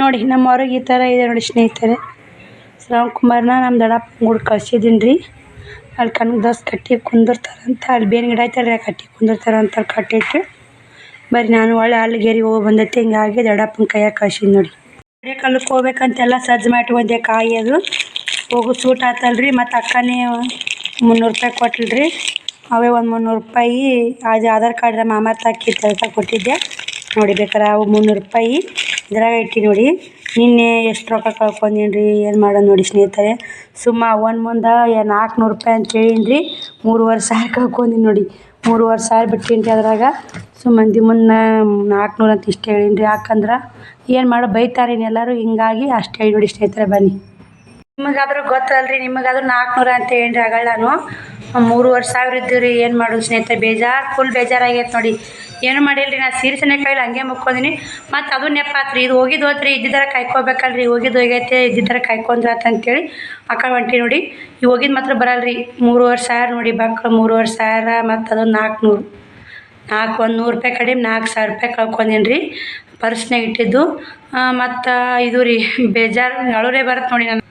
ನೋಡಿ ನಮ್ಮ ಹೊರಗೆ ಈ ಥರ ಇದೆ ನೋಡಿ ಸ್ನೇಹಿತರೆ. ಶ್ರವಣ್ ಕುಮಾರ್ನ ನಮ್ಮ ದಡಪ್ಪ ಗುಡ್ ಕಳ್ಸಿದ್ದೀನಿ ರೀ ಅಲ್ಲಿ ಕಣ್ಗೆ ದೋಸ್ ಕಟ್ಟಿ ಕುಂದಿರ್ತಾರಂತ ಅಲ್ಲಿ ಬೇರೆ ಗಿಡ ಐತಲ್ರಿ ಕಟ್ಟಿ ಕುಂದಿರ್ತಾರಂತ ಅಲ್ಲಿ ಕಟ್ಟಿಟ್ಟು. ಬರೀ ನಾನು ಒಳ್ಳೆ ಅಲ್ಲಿಗೇರಿಗೆ ಹೋಗಿ ಬಂದೈತಿ, ಹಿಂಗಾಗಿ ದಡಪ್ಪನ ಕೈಯಾಗ ಕಳ್ಸಿದ್ ನೋಡಿ. ಕಲ್ಲಕ್ಕೆ ಹೋಗ್ಬೇಕಂತೆಲ್ಲ ಸಜ್ಜು ಮಾಡಿಟ್ಕೊಂಡೆ ಕಾಯಿ ಅದು. ಹೋಗು, ಸೂಟ್ ಆತಲ್ರಿ, ಮತ್ತು ಅಕ್ಕನೇ ಮುನ್ನೂರು ರೂಪಾಯಿ ಕೊಟ್ಲರಿ. ಅವೇ ಒಂದು ಮುನ್ನೂರು ರೂಪಾಯಿ, ಅದು ಆಧಾರ್ ಕಾರ್ಡ್ ಮಾಮ ತಾಕಿ ತೆಗ್ದು ಕೊಟ್ಟಿದ್ದೆ. ನೋಡಿ ಬೇಕಾರೆ ಅವು ಮುನ್ನೂರು ರೂಪಾಯಿ. ಇದ್ರಾಗ ಇಟ್ಟು ನೋಡಿ. ನಿನ್ನೆ ಎಷ್ಟು ರೊಕ್ಕ ಕಳ್ಕೊಂಡೀನಿ ರೀ ಏನು ಮಾಡೋದು ನೋಡಿ ಸ್ನೇಹಿತರೆ. ಸುಮ್ಮ ಒಂದು ಮುಂದೆ ನಾಲ್ಕುನೂರು ರೂಪಾಯಿ ಅಂತ ಹೇಳಿನಿ ರೀ ಮೂರುವರೆ ಸಾವಿರ ಕಳ್ಕೊಂಡೀನಿ ನೋಡಿ. ಮೂರುವರೆ ಸಾವಿರ ಬಿಟ್ಟೀನಿ ರೀ ಅದ್ರಾಗ. ಸೊ ಮಂದಿ ಮುಂದೆ ನಾಲ್ಕುನೂರು ಅಂತ ಇಷ್ಟು ಹೇಳೀನಿ ರೀ ಯಾಕಂದ್ರೆ ಏನು ಮಾಡೋ ಬೈತಾರೆ ಎಲ್ಲರೂ, ಹಿಂಗಾಗಿ ಅಷ್ಟು ಹೇಳಿ ನೋಡಿ ಸ್ನೇಹಿತರೆ ಬನ್ನಿ. ನಿಮಗಾದ್ರೂ ಗೊತ್ತಲ್ರಿ, ನಿಮಗಾದ್ರೂ ನಾಲ್ಕುನೂರ ಅಂತ ಹೇಳಿ ಆಗಳ ನಾನು ಮೂರುವರೆ ಸಾವಿರ ಇದ್ದು ರೀ, ಏನು ಮಾಡೋದು ಸ್ನೇಹಿತರೆ, ಬೇಜಾರು ಫುಲ್ ಬೇಜಾರಾಗೈತೆ ನೋಡಿ. ಏನು ಮಾಡಿಲ್ರಿ, ನಾ ಸೀರೆ ಸನೆ ಕೈಲಿ ಹಂಗೆ ಮುಕ್ಕೊಂಡಿನಿ ಮತ್ತು ಅದು ನೆಪಾತ್ರಿ ಇದು ಹೋಗಿದ್ದು ಹೋತ್ರಿ, ಇದ್ದಿದ್ದರ ಕಾಯ್ಕೋಬೇಕಲ್ರಿ ಹೋಗಿದ್ದು ಹೋಗೈತೆ, ಇದ್ದಿದ್ದಾರ ಕಾಯ್ಕೊಂಡ್ರ ಅಂತೇಳಿ ಕಡೆ ಹೊಂಟಿ ನೋಡಿ. ಈ ಹೋಗಿದ್ದು ಮಾತ್ರ ಬರಲ್ರಿ ಮೂರುವರೆ ಸಾವಿರ ನೋಡಿ ಮಕ್ಳು ಮೂರುವರೆ ಸಾವಿರ ಮತ್ತು ಅದೊಂದು ನಾಲ್ಕುನೂರು ನಾಲ್ಕು ಒಂದು ನೂರು ರೂಪಾಯಿ ಕಡಿಮೆ ನಾಲ್ಕು ಸಾವಿರ ರೂಪಾಯಿ ಕಳ್ಕೊಂಡೀನಿ ರೀ. ಪರ್ಸ್ನಾಗ ಇಟ್ಟಿದ್ದು. ಮತ್ತು ಇದು ರೀ, ಬೇಜಾರು, ಅಳುರೇ ಬರುತ್ತೆ ನೋಡಿ ನಾನು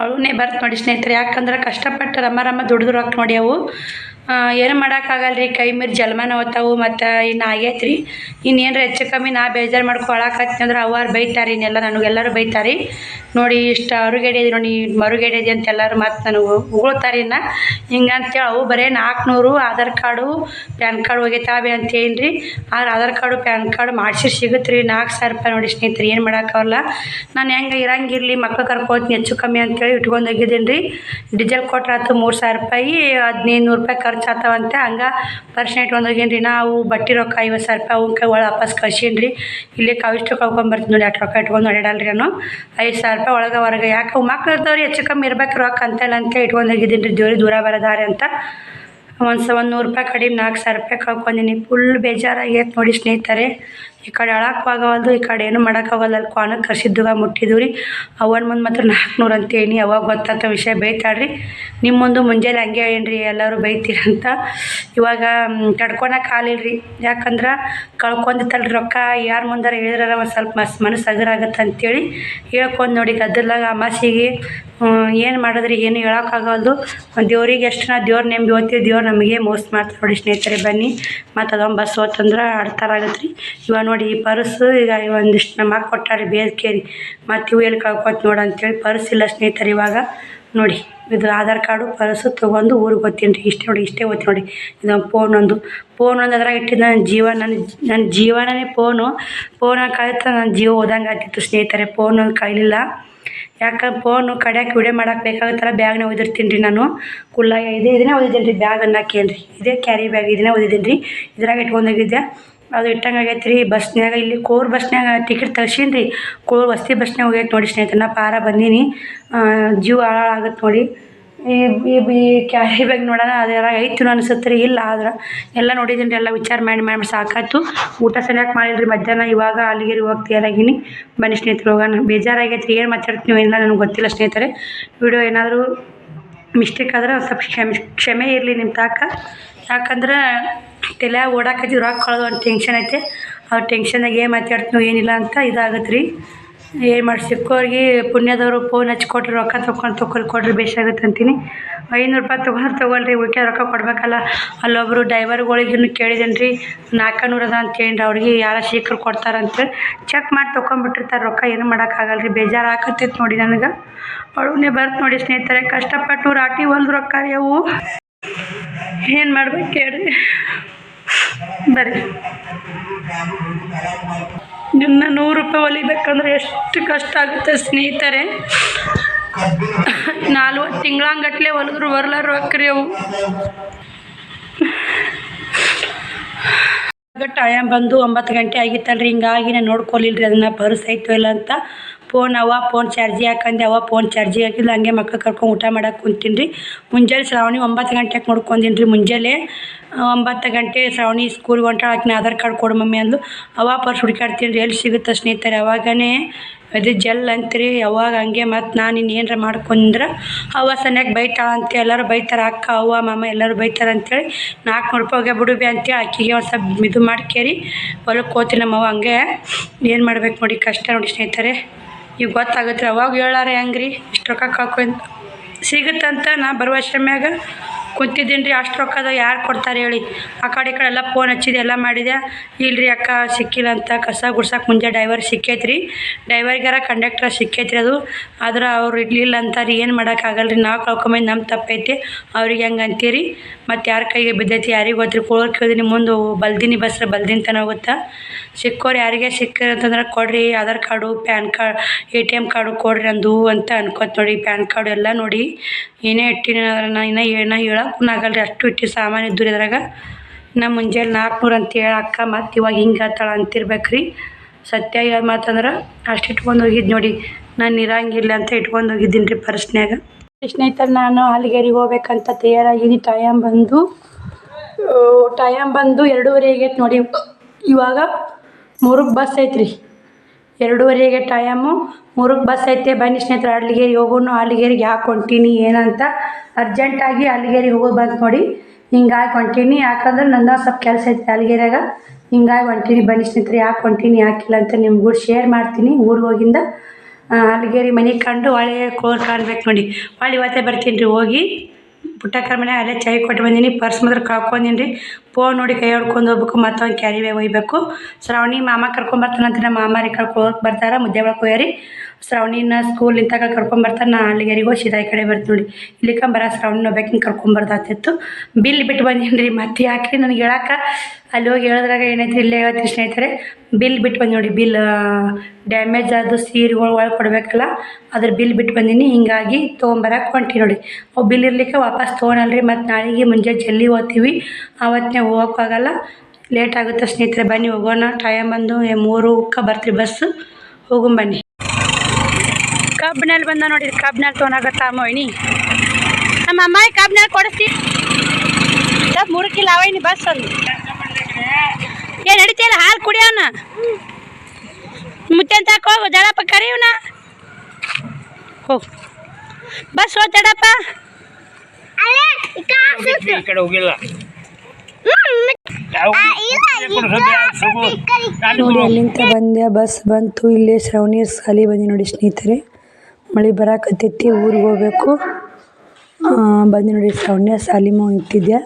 ಅಳುನೇ ಬರ್ತು ನೋಡಿ ಸ್ನೇಹಿತರೆ ಯಾಕಂದ್ರೆ ಕಷ್ಟಪಟ್ಟು ರಮ್ಮ ರಮ್ಮ ದುಡ್ದು ರೊಕ್ಕ ನೋಡಿ ಅವು. ಏನು ಮಾಡೋಕ್ಕಾಗಲ್ಲ ರೀ ಕೈ ಮೀರಿ ಜಲ್ಮಾನ ಹೋಗ್ತಾವು ಮತ್ತು ಇನ್ನು ಆಗೈತೆ ರೀ ಇನ್ನೇನು ಹೆಚ್ಚು ಕಮ್ಮಿ ನಾ ಬೇಜಾರು ಮಾಡ್ಕೊಳಕತ್ತಿ ಅಂದ್ರೆ ಅವ್ವಾರು ಬೈತಾರೆ, ಇನ್ನೆಲ್ಲ ನನಗೆಲ್ಲರೂ ಬೈತಾರೆ. ನೋಡಿ ಇಷ್ಟು ಅರುಗೆಡಿದೆ ನೋಡಿ, ಮರುಗೆಡಿದೆ ಅಂತ ಎಲ್ಲರೂ ಮತ್ತು ನನಗೆ ಉಗುಳ್ತಾರೆ ಇನ್ನು. ಹಿಂಗಂತೇಳಿ ಅವು ಬರೀ ನಾಲ್ಕುನೂರು ಆಧಾರ್ ಕಾರ್ಡು, ಪ್ಯಾನ್ ಕಾರ್ಡ್ ಹೋಗೈತಾವೆ ಅಂತ ಹೇಳಿ ರೀ ಆದ್ರೆ ಆಧಾರ್ ಕಾರ್ಡು, ಪ್ಯಾನ್ ಕಾರ್ಡ್ ಮಾಡಿಸಿ ಸಿಗುತ್ತೆ ರೀ ನಾಲ್ಕು ಸಾವಿರ ರೂಪಾಯಿ ನೋಡಿ ಸ್ನೇಹಿತರೆ, ಏನು ಮಾಡೋಕ್ಕಾಗಲ್ಲ ನಾನು ಹೆಂಗೆ ಇರಂಗಿರಲಿ, ಮಕ್ಳು ಕರ್ಕೊತೀನಿ ಹೆಚ್ಚು ಕಮ್ಮಿ ಅಂತೇಳಿ ಇಟ್ಕೊಂಡು ಹೋಗಿದ್ದೀನಿ ರೀ ಡೀಸೆಲ್ ಕೊಟ್ರೆ ಆಯ್ತು ಮೂರು ಸಾವಿರ ರೂಪಾಯಿ ಹದಿನೈದು ನೂರು ರೂಪಾಯಿ ಖರ್ಚು ಆತಾವಂತೆ ಹಂಗೆ ಪರ್ಸ್ನ ಇಟ್ಕೊಂಡು ಹೋಗೀನಿ ರೀ ನಾವು ಬಟ್ಟೆ ರೊಕ್ಕ ಐವತ್ತು ಸಾವಿರ ರೂಪಾಯಿ ಅವ್ನ ಕೈ ಒಳಗೆ ವಾಪಸ್ ಕಳ್ಸೀನಿ ಇಲ್ಲಿ ಕಾವಿಷ್ಟು ಕಳ್ಕೊಂಬರ್ತೀನಿ ನೋಡಿ, ಅಷ್ಟು ರೊಕ್ಕ ಇಟ್ಕೊಂಡು ಓಡಾಡಲ್ಲ ರೀ ನಾನು. ಐದು ಸಾವಿರ ರೂಪಾಯಿ ಒಳಗೆ ಹೊರಗೆ. ಯಾಕೆ ಮಕ್ಳು ಇರ್ತಾವ್ರಿ, ಹೆಚ್ಚು ಕಮ್ಮಿ ಇರ್ಬೇಕು ರೊಕ್ಕ ಅಂತೆಲ್ಲ ಅಂತ ಇಟ್ಕೊಂಡು ಹೋಗಿದ್ದೀನಿ ರೀ ದೇವ್ರಿಗೆ ದೂರ ಬರೋದಾರೆ ಅಂತ. ಒಂದು ಸ, ಒಂದು ನೂರು ರೂಪಾಯಿ ಕಡಿಮೆ ನಾಲ್ಕು ಸಾವಿರ ರೂಪಾಯಿ ಕಳ್ಕೊಂಡಿನಿ. ಫುಲ್ ಬೇಜಾರಾಗೈತೆ ನೋಡಿ ಸ್ನೇಹಿತರೆ. ಈ ಕಡೆ ಅಳಕ್ಕಾಗವಲ್ದು ಈ ಕಡೆ ಏನು ಮಾಡೋಕ್ಕಾಗಲ್ಲ ಅಲ್ಲಿ ಕ್ವಾನಕ್ಕೆ ಕರ್ಸಿದ್ದುಗ ಮುಟ್ಟಿದ್ವು ರೀ ಅವನ ಮುಂದೆ ಮಾತ್ರ ನಾಲ್ಕುನೂರು ಅಂತೇಳಿ ಅವಾಗ ಗೊತ್ತಾತ ವಿಷಯ ಬೈತಾಳ್ರಿ. ನಿಮ್ಮ ಮುಂದೆ ಮುಂಜಾನೆ ಹಂಗೆ ಏನ್ರಿ, ಎಲ್ಲರೂ ಬೈತೀರಂತ ಇವಾಗ ತಡ್ಕೊಳಕ್ಕೆ ಆಲಿಲ್ರಿ ರೀ ಯಾಕಂದ್ರೆ ಕಳ್ಕೊಂಡಿತ್ತಲ್ರಿ ರೊಕ್ಕ. ಯಾರ ಮುಂದಾರ ಹೇಳಿದ್ರ ಒಂದು ಸ್ವಲ್ಪ ಮಸ್, ಮನಸ್ಸು ಹಗರಾಗತ್ತೆ ಅಂತೇಳಿ ಹೇಳ್ಕೊಂಡು ನೋಡಿ ಗದ್ದಲಾಗ ಅಮಾಸಿಗೆ ಏನು ಮಾಡಿದ್ರಿ, ಏನು ಹೇಳೋಕ್ಕಾಗಲ್ದು ದೇವ್ರಿಗೆ ಎಷ್ಟು ನಾ ದೇವ್ರ ನೆಂಬಿ ಓದ್ತೀವಿ, ದೇವ್ರು ನಮಗೆ ಮೋಸ ಮಾಡ್ತಾರೆ ನೋಡಿ ಸ್ನೇಹಿತರೆ, ಬನ್ನಿ. ಮತ್ತು ಅದೊಂದು ಬಸ್ ಹೋತಂದ್ರೆ ಅಡ್ತಾರ ಆಗತ್ತೆ ರೀ ಇವಾಗ ನೋಡಿ ಈ ಪರ್ಸು, ಈಗ ಒಂದಿಷ್ಟು ನಮ್ಮ ಅಕ್ಕ ಕೊಟ್ಟಾರೆ ಬೇದ್ಕೇರಿ ಮತ್ತು ಇವು ಎಲ್ಲಿ ಕಳ್ಕೊತ ನೋಡಿ ಅಂತೇಳಿ ಪರ್ಸ್ ಇಲ್ಲ ಸ್ನೇಹಿತರು ಇವಾಗ. ನೋಡಿ, ಇದು ಆಧಾರ್ ಕಾರ್ಡು, ಪರ್ಸು ತೊಗೊಂಡು ಊರಿಗೆ ಓದ್ತೀನಿ ರೀ. ಇಷ್ಟೇ ನೋಡಿ, ಇಷ್ಟೇ ಗೊತ್ತಿ ನೋಡಿ. ಇದು ಫೋನ್ ಒಂದು. ಫೋನ್ ಒಂದು ಅದ್ರಾಗ ಇಟ್ಟಿದ್ದು ನನ್ನ ಜೀವ ನನ್ನ ನನ್ನ ಜೀವನೇ ಫೋನು. ಫೋನ ಕಾಯ್ತ ನನ್ನ ಜೀವ ಓದಂಗೆ ಆಗ್ತಿತ್ತು ಸ್ನೇಹಿತರೆ. ಫೋನ್ ಒಂದು ಕೈಲಿಲ್ಲ ಯಾಕಂದ್ರೆ ಫೋನು ಕಡ್ಯಾಕೆ ವಿಡಿಯೋ ಮಾಡಕ್ಕೆ ಬೇಕಾಗುತ್ತಲ್ಲ, ಬ್ಯಾಗ್ನ ಓದಿರ್ತೀನಿ ರೀ ನಾನು. ಕುಲ್ಲಾಗ ಇದೆ ಇದನ್ನೇ ಓದಿದ್ದೀನಿ ರೀ, ಬ್ಯಾಗ್ ಅನ್ನಕ್ಕೇನು ರೀ ಇದೇ ಕ್ಯಾರಿ ಬ್ಯಾಗ್ ಇದನ್ನೇ ಓದಿದ್ದೀನಿ ರೀ. ಇದ್ರಾಗ ಇಟ್ಕೊಂಡು ಹೋಗಿದ್ದೆ ಅದು ಇಟ್ಟಂಗೆ ಆಗೈತೆ ರೀ ಬಸ್ನ್ಯಾಗ ಇಲ್ಲಿ ಕೋರ್ ಬಸ್ನ್ಯಾಗ ಟಿಕೆಟ್ ತರ್ಸೀನಿ ರೀ. ಕೋರ್ ವಸ್ತಿ ಬಸ್ನ್ಯಾಗ ಹೋಗೈತೆ ನೋಡಿ ಸ್ನೇಹಿತರೆ, ನಾ ಪಾರ ಬಂದೀನಿ. ಜೀವ ಹಾಳಾಗುತ್ತೆ ನೋಡಿ. ಈ ಈ ಕ್ಯಾರಿ ಬ್ಯಾಗ್ ನೋಡೋಣ ಅದ್ರಾಗ ಐತಿ ಅನಿಸುತ್ತೆ ರೀ ಇಲ್ಲ ಆದ್ರೆ ಎಲ್ಲ ನೋಡಿದ್ದೀನಿ ರೀ ಎಲ್ಲ ವಿಚಾರ ಮಾಡಿ ಮಾಡಿ ಸಾಕಾಯ್ತು. ಊಟ ಸರಿಯಾಗಿ ಮಾಡಿಲ್ಲ ರೀ ಮಧ್ಯಾಹ್ನ ಇವಾಗ ಅಲ್ಲಿಗೆ ಹೋಗಿ ತಯಾರಾಗಿನಿ. ಬನ್ನಿ ಸ್ನೇಹಿತರು, ಹೋಗೋಣ. ಬೇಜಾರಾಗೈತೆ ರೀ ಏನು ಮಾತಾಡ್ತೀನಿ ಇಲ್ಲ ನನಗೆ ಗೊತ್ತಿಲ್ಲ ಸ್ನೇಹಿತರೆ. ವಿಡಿಯೋ ಏನಾದರೂ ಮಿಸ್ಟೇಕ್ ಆದ್ರೆ ಸ್ವಲ್ಪ ಕ್ಷಮೆ ಕ್ಷಮೆ ಇರಲಿ ನಿಮ್ಮ ತಾಕ. ಯಾಕಂದ್ರೆ ತಲೆಯಾಗ ಓಡಾಕತ್ತೀವಿ ರೊಕ್ಕ ಕಳೆದು ಒಂದು ಟೆನ್ಷನ್ ಐತೆ. ಆ ಟೆನ್ಷನ್ನಾಗ ಏನು ಮಾತಾಡ್ತೀನೋ ಏನಿಲ್ಲ ಅಂತ ಇದಾಗತ್ತೆ ರೀ ಏನು ಮಾಡಿ ಸಿಕ್ಕೋರಿಗೆ ಪುಣ್ಯದವರು ಫೋನ್ ಹಚ್ಚಿ ಕೊಟ್ರಿ, ರೊಕ್ಕ ತೊಗೊಂಡು ತೊಗೊಳ್ ಕೊಡ್ರಿ ಬೇಷಾಗುತ್ತೆ ಅಂತೀನಿ. ಐನೂರು ರೂಪಾಯಿ ತೊಗೊಂಡ್ರೆ ತೊಗೊಳ್ರಿ, ಉಳಿಕೆ ರೊಕ್ಕ ಕೊಡಬೇಕಲ್ಲ. ಅಲ್ಲೊಬ್ಬರು ಡ್ರೈವರ್ಗಳಿಗೂ ಕೇಳಿದೇನೆ ರೀ ನಾಲ್ಕು ಅದ ಅಂತ ಹೇಳಿ ಅವ್ರಿಗೆ ಯಾರ ಶೀಘ್ರ ಕೊಡ್ತಾರಂತೇಳಿ ಚೆಕ್ ಮಾಡಿ ತೊಗೊಂಬಿಟ್ಟಿರ್ತಾರೆ ರೊಕ್ಕ ಏನು ಮಾಡೋಕ್ಕಾಗಲ್ಲ ರೀ ಬೇಜಾರು ಆಕತ್ತೈತೆ ನೋಡಿ ನನಗೆ. ಅವಳನ್ನೇ ಬರ್ತು ನೋಡಿ ಸ್ನೇಹಿತರೆ, ಕಷ್ಟಪಟ್ಟು ರಾಟಿ ಒಂದು ರೊಕ್ಕ ಅವು. ಏನು ಮಾಡ್ಬೇಕು ಹೇಳ್ರಿ. ಬರ್ರಿ. ನಿನ್ನ ನೂರು ರೂಪಾಯಿ ಹೊಲಿಬೇಕಂದ್ರೆ ಎಷ್ಟು ಕಷ್ಟ ಆಗುತ್ತೆ ಸ್ನೇಹಿತರೆ. ನಾಲ್ವತ್ತು ತಿಂಗಳಂಗಟ್ಲೆ ಹೊಲಿದ್ರು ಬರಲ್ಲ ರೊಕ್ಕ ರೀ ಅವು ಟೈಮ್ ಬಂದು ಒಂಬತ್ತು ಗಂಟೆ ಆಗಿತ್ತಲ್ರಿ, ಹಿಂಗಾಗಿ ನಾನು ನೋಡ್ಕೊಲಿಲ್ಲ ರೀ ಅದನ್ನು ಪರ್ಸ್ ಐತೋ ಇಲ್ಲ ಅಂತ. ಫೋನ್ ಅವ ಫೋನ್ ಚಾರ್ಜಿ ಹಾಕಂದೆ ಅವ ಫೋನ್ ಚಾರ್ಜಿ ಹಾಕಿಲ್ಲ ಹಂಗೆ ಮಕ್ಕಳು ಕರ್ಕೊಂಡು ಊಟ ಮಾಡಕ್ಕೆ ಕುಂತೀನಿ ರೀ ಮುಂಜಾನೆ ಶ್ರಾವಣಿ ಒಂಬತ್ತು ಗಂಟೆಗೆ ನೋಡ್ಕೊಂಡೀನಿ ರೀ ಮುಂಜಾನೆ ಒಂಬತ್ತು ಗಂಟೆ ಶ್ರಾವಣಿ ಸ್ಕೂಲ್ಗೆ ಹೊಂಟಾಳ ಆಕಿನ ಆಧಾರ್ ಕಾರ್ಡ್ ಕೊಡು ಮಮ್ಮಿ ಅಂದ್ಲು. ಅವ ಪರ್ಸ್ ಹುಡುಕಾಡ್ತೀನಿ ರೀ ಎಲ್ಲಿ ಸಿಗುತ್ತೆ ಸ್ನೇಹಿತರೆ? ಅವಾಗನೇ ಅದು ಜಲ್ ಅಂತೀರಿ. ಯಾವಾಗ ಹಂಗೆ ಮತ್ತು ನಾನು ಇನ್ನು ಏನರ ಮಾಡ್ಕೊಂಡ್ರೆ ಅವ್ವ ಸನ್ಯಾಗ ಬೈತಾಳ ಅಂತ ಎಲ್ಲರೂ ಬೈತಾರೆ, ಅಕ್ಕ, ಅವ್ವ, ಮಾಮ ಎಲ್ಲರೂ ಬೈತಾರೆ ಅಂತೇಳಿ ನಾಲ್ಕುನೂರು ರೂಪಾಯಿ ಹೋಗ್ಯ ಬಿಡುಬಿ ಅಂತೇಳಿ ಅಕ್ಕಿಗೆ ಒಂದು ಸ್ವಲ್ಪ ಇದು ಮಾಡ್ಕೇರಿ. ಹೊಲಕ್ಕೆ ಹೋತಿ ನಮ್ಮವ್ವ ಹಂಗೆ. ಏನು ಮಾಡ್ಬೇಕು ನೋಡಿ ಕಷ್ಟ ನೋಡಿ ಸ್ನೇಹಿತರೆ. ಈಗ ಗೊತ್ತಾಗುತ್ತೆ ಅವಾಗ ಹೇಳಾರ ಹೆಂಗ್ರಿ? ಇಷ್ಟು ರೊಕ್ಕ ಕಳ್ಕೊಂಡು ಸಿಗುತ್ತಂತ ನಾ ಬರುವ ಮ್ಯಾಗ ಕುಂತಿದ್ದೀನಿ ರೀ ಅಷ್ಟು ರೊಕ್ಕದ ಯಾರು ಕೊಡ್ತಾರೆ ಹೇಳಿ. ಆ ಕಡೆ ಈ ಕಡೆ ಎಲ್ಲ ಫೋನ್ ಹಚ್ಚಿದೆ, ಎಲ್ಲ ಮಾಡಿದೆ. ಇಲ್ರಿ ಅಕ್ಕ, ಸಿಕ್ಕಿಲ್ಲ ಅಂತ ಕಸ ಗುಡ್ಸಕ್ಕೆ ಮುಂಜೆ ಡ್ರೈವರ್ ಸಿಕ್ಕೈತ್ರಿ. ಡ್ರೈವರ್ಗಾರ ಕಂಡಕ್ಟರ್ ಸಿಕ್ಕೈತ್ರಿ ಅದು. ಆದ್ರೆ ಅವ್ರು ಇರಲಿಲ್ಲ ಅಂತಾರೆ ಏನು ಮಾಡೋಕ್ಕಾಗಲ್ಲ ರೀ ನಾವು ಕಳ್ಕೊಂಬಂದು ನಮ್ಮ ತಪ್ಪೈತಿ. ಅವ್ರಿಗೆ ಹೆಂಗೆ ಅಂತೀರಿ? ಮತ್ತು ಯಾರ ಕೈಗೆ ಬಿದ್ದೈತಿ, ಯಾರಿಗೆ ಗೊತ್ತಿರಿ? ಕೋಳರ್ ಕೇಳಿದಿನಿ, ಮುಂದೆ ಬಲ್ದಿನಿ ಬಸ್, ಬಲ್ದಿನ ತನ ಹೋಗುತ್ತಾ? ಸಿಕ್ಕೋರು ಯಾರಿಗೆ ಸಿಕ್ಕಿರ ಅಂತಂದ್ರೆ ಕೊಡ್ರಿ, Aadhaar card, PAN card A T M card ಕೊಡ್ರಿ ಅಂದು ಅಂತ ಅನ್ಕೋತ ನೋಡಿ, ಪ್ಯಾನ್ ಕಾರ್ಡು ಎಲ್ಲ ನೋಡಿ. ಏನೇ ಇಟ್ಟಿನಿ ಅಂದ್ರೆ ನಾ ಇನ್ನೂ ಏನೋ ಹೇಳಕ್ಕೂ ಆಗಲ್ಲ ರೀ ಅಷ್ಟು ಇಟ್ಟು ಸಾಮಾನು ಇದ್ದು ರೀ ಅದ್ರಾಗ ನಾ ಮುಂಜಾನೆ ನಾಲ್ಕುನೂರು ಅಂತ ಅಕ್ಕ ಮತ್ತು ಇವಾಗ ಹಿಂಗೆ ಹೇಳ್ತಾಳೆ ಅಂತಿರ್ಬೇಕು ರೀ ಸತ್ಯ ಹೇಳಿ ಮಾತಂದ್ರೆ ಅಷ್ಟು ಇಟ್ಕೊಂಡು ಹೋಗಿದ್ದು ನೋಡಿ. ನಾನು ಇರಂಗಿಲ್ಲ ಅಂತ ಇಟ್ಕೊಂಡು ಹೋಗಿದ್ದೀನಿ ರೀ ಪರ್ಸ್ನ್ಯಾಗ. ಸ್ನೇಹಿತರು, ನಾನು ಅಲ್ಲಿಗೇರಿಗೆ ಹೋಗ್ಬೇಕಂತ ತಯಾರಾಗಿದ್ದೀನಿ ಟೈಮ್ ಬಂದು ಟೈಮ್ ಬಂದು ಎರಡೂವರೆ ಆಗೈತೆ ನೋಡಿ. ಇವಾಗ ಮೂರಕ್ಕೆ ಬಸ್ ಐತ್ರಿ. ಎರಡೂವರೆಗೆ ಟೈಮು. ಮೂರಕ್ಕೆ ಬಸ್ ಐತೆ, ಬನ್ನಿ ಸ್ನೇಹಿತರೆ ಅಲ್ಲಿಗೇರಿ ಹೋಗೋಣ ಅಲ್ಲಿಗೇರಿಗೆ ಯಾಕೆ ಹೊಂಟೀನಿ, ಏನಂತ ಅರ್ಜೆಂಟಾಗಿ ಅಲ್ಲಿಗೇರಿಗೆ ಹೋಗೋದು ಬಂತು ನೋಡಿ. ಹಿಂಗಾಗಿ ಹೊಂಟೀನಿ, ಯಾಕಂದ್ರೆ ನನ್ನ ಸ್ವಲ್ಪ ಕೆಲಸ ಐತೆ ಅಲ್ಲಿಗೇರಿಯಾಗ ಹಿಂಗಾಗಿ ಹೊಂಟೀನಿ ಬನ್ನಿ ಸ್ನೇಹಿತರೆ, ಯಾಕೆ ಹೊಂಟೀನಿ ಯಾಕಿಲ್ಲ ಅಂತ ನಿಮ್ಗೂ ಶೇರ್ ಮಾಡ್ತೀನಿ ಊರಿಗೆ ಹೋಗಿಂದ. ಅಲ್ಲಿಗೇರಿ ಮನೆ ಕಂಡು ಹೊಳೆ ಕೋರ್ ಕಾಣ್ಬೇಕು ನೋಡಿ. ಹೊಳ್ಳಿ ಇವತ್ತೇ ಬರ್ತೀನಿ ರೀ, ಹೋಗಿ. ಪುಟ್ಟಕ್ಕರ ಮನೆ, ಅಲ್ಲೇ ಚಾಯ್ ಕೊಟ್ಟು ಬಂದೀನಿ. ಪರ್ಸ್ ಮಾತ್ರ ಕಳ್ಕೊಂಡೀನಿ ರೀ. ಫೋನ್ ನೋಡಿ ಕೈ ಹೊಡ್ಕೊಂಡು ಹೋಗ್ಬೇಕು, ಮತ್ತೊಂದು ಕ್ಯಾರಿ ಬ್ಯಾಗ್ ಒಯ್ಬೇಕು ಶ್ರಾವಣಿ ಮಾಮ ಕರ್ಕೊಂಬರ್ತಾನಂತ ನಮ್ಮ ಮಾಮಾರಿ ಕಳ್ಕೊಳಕ್ಕೆ ಬರ್ತಾರೆ, ಮುದ್ದೆ ಒಳಗೆ ಹೋಗ್ಯಾರಿ ಶ್ರಾವಣಿನ ಸ್ಕೂಲಿಂದ ಕರ್ಕೊಂಬರ್ತಾರೆ ನಾ ಅಲ್ಲಿಗೇರಿಗೆ ಹೋಗಿ ಸೀದಾ ಈ ಕಡೆ ಬರ್ತೀನಿ ನೋಡಿ. ಇಲ್ಲಿ ಕಂಬರ ಶ್ರಾವಣಿನ ಒಬ್ಬಾಕಿನ ಕರ್ಕೊಂಬರ್ದಾತಿತ್ತು ಬಿಲ್ ಬಿಟ್ಟು ಬಂದೀನಿ ರೀ ಮತ್ತೆ ಯಾಕೆ ನನಗೆ ಹೇಳಕ್ಕೆ ಅಲ್ಲಿ ಹೋಗಿ ಹೇಳಿದ್ರಾಗ ಏನೈತಿ ಇಲ್ಲೇ ಹೇಳ್ತೀನಿ ಸ್ನೇಹಿತರೆ ಬಿಲ್ ಬಿಟ್ಟು ಬಂದು ನೋಡಿ. ಬಿಲ್ ಡ್ಯಾಮೇಜ್ ಆದ ಸೀರೆಗಳು ಒಳಗೆ ಕೊಡಬೇಕಲ್ಲ. ಅದ್ರ ಬಿಲ್ ಬಿಟ್ಟು ಬಂದೀನಿ. ಹಿಂಗಾಗಿ ತೊಗೊಂಬರಕ್ಕೆ ಹೊಂಟಿ ನೋಡಿ. ಅವು ಬಿಲ್ ಇರ್ಲಿಕ್ಕೆ ವಾಪಸ್ ತೊಗೊಳಲ್ರಿ. ಮತ್ತು ನಾಳೆಗೆ ಮುಂಜಾನೆ ಜಲ್ದಿ ಹೋಗ್ತೀವಿ. ಆವತ್ತನೇ ಹೋಗೋಕ್ಕಾಗಲ್ಲ ಲೇಟ್ ಆಗುತ್ತೆ ಸ್ನೇಹಿತರೆ. ಬನ್ನಿ ಹೋಗೋಣ. ಟೈಮ್ ಬಂದು ಮೂರು ಹುಕ್ಕ ಬರ್ತೀವಿ ಬಸ್ಸು. ಹೋಗುಂ ಬನ್ನಿ. ಕಬ್ಬಿನಲ್ಲಿ ಬಂದ ನೋಡಿ ಕಬ್ಬಿನಲ್ಲಿ ತೊಗೊಂಡಾಗತ್ತ ಮೊಯ್ನಿ ನಮ್ಮ ಅಮ್ಮಾಯಿ ಕಬ್ಬಿನಲ್ಲಿ ಕೊಡಿಸ್ತಿ. ಮೂರು ಮೂರಕ್ಕಿಲ್ಲ ಅವೈನಿ ಬಸ್ ಒಂದು ಏನು ನಡಿತಿಯಲ್ಲ ಹಾಲು ಕುಡಿಯೋಣ ಮುತ್ತೆಂತ ಹೋಗು ದಡಪ್ಪ ಕರಿಯವನ ಹೋಗು ಬಸ್ ಹೋಗ್ತಡಪ್ಪ ಈ ಕಡೆ ಹೋಗಿಲ್ಲ ನೋಡಿ ಅಲ್ಲಿಂದ ಬಂದೆ ಬಸ್ ಬಂತು ಇಲ್ಲೇ ಶ್ರವಣಿ ಸಾಲಿ ಬಂದಿ ನೋಡಿ ಸ್ನೇಹಿತರೆ. ಮಳೆ ಬರಾಕತ್ತೈತಿ, ಊರಿಗೆ ಹೋಗ್ಬೇಕು. ಬಂದೆ ನೋಡಿ ಶ್ರವಣ್ಯ, ಸಾಲಿಮ ನಿಂತಿದ್ದೆ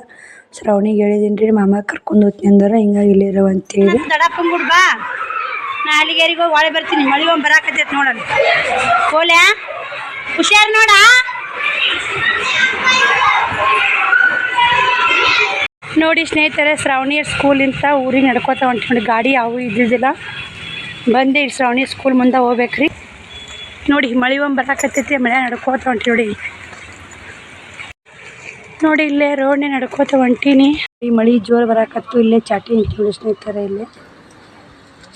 ಶ್ರವಣಿಗೆ ಹೇಳಿದೀನಿ ರೀ ಮಾಮ ಕರ್ಕೊಂಡು ಹೋಗ್ತೀನಿ ಅಂದ್ರೆ ಹಿಂಗಾಗಿ ಇಲ್ಲಿ ಇರವ ಅಂತ ಹೇಳಿದೆ ದಡಪ್ಪನ ಗುಡ್ ಬಾ. ನಾ ಹೋಗಿ ಬರ್ತೀನಿ ಮಳೆ ಹುಷಾರು ನೋಡ. ನೋಡಿ ಸ್ನೇಹಿತರೆ ಶ್ರಾವಣಿಯ ಸ್ಕೂಲಿಂದ ಊರಿಗೆ ನಡ್ಕೋತ ಹೊಂಟಿ ನೋಡಿ ಗಾಡಿ ಯಾವೂ ಇದ್ದಿದ್ದಿಲ್ಲ. ಬಂದೆ ಶ್ರಾವಣಿ ಸ್ಕೂಲ್ ಮುಂದೆ ಹೋಗ್ಬೇಕ್ರಿ. ನೋಡಿ ಮಳೆ ಒಂದು ಬರಕತ್ತೈತಿ, ಮಳೆ ನಡ್ಕೋತ ಹೊಂಟಿ ನೋಡಿ. ನೋಡಿ ಇಲ್ಲೇ ರೋಡ್ನೇ ನಡ್ಕೋತ ಹೊಂಟೀನಿ. ಈ ಮಳೆ ಜೋರು ಬರಕತ್ತು, ಇಲ್ಲೇ ಚಾಟಿ ನಿಂತು ನೋಡಿ ಸ್ನೇಹಿತರೆ ಇಲ್ಲೇ.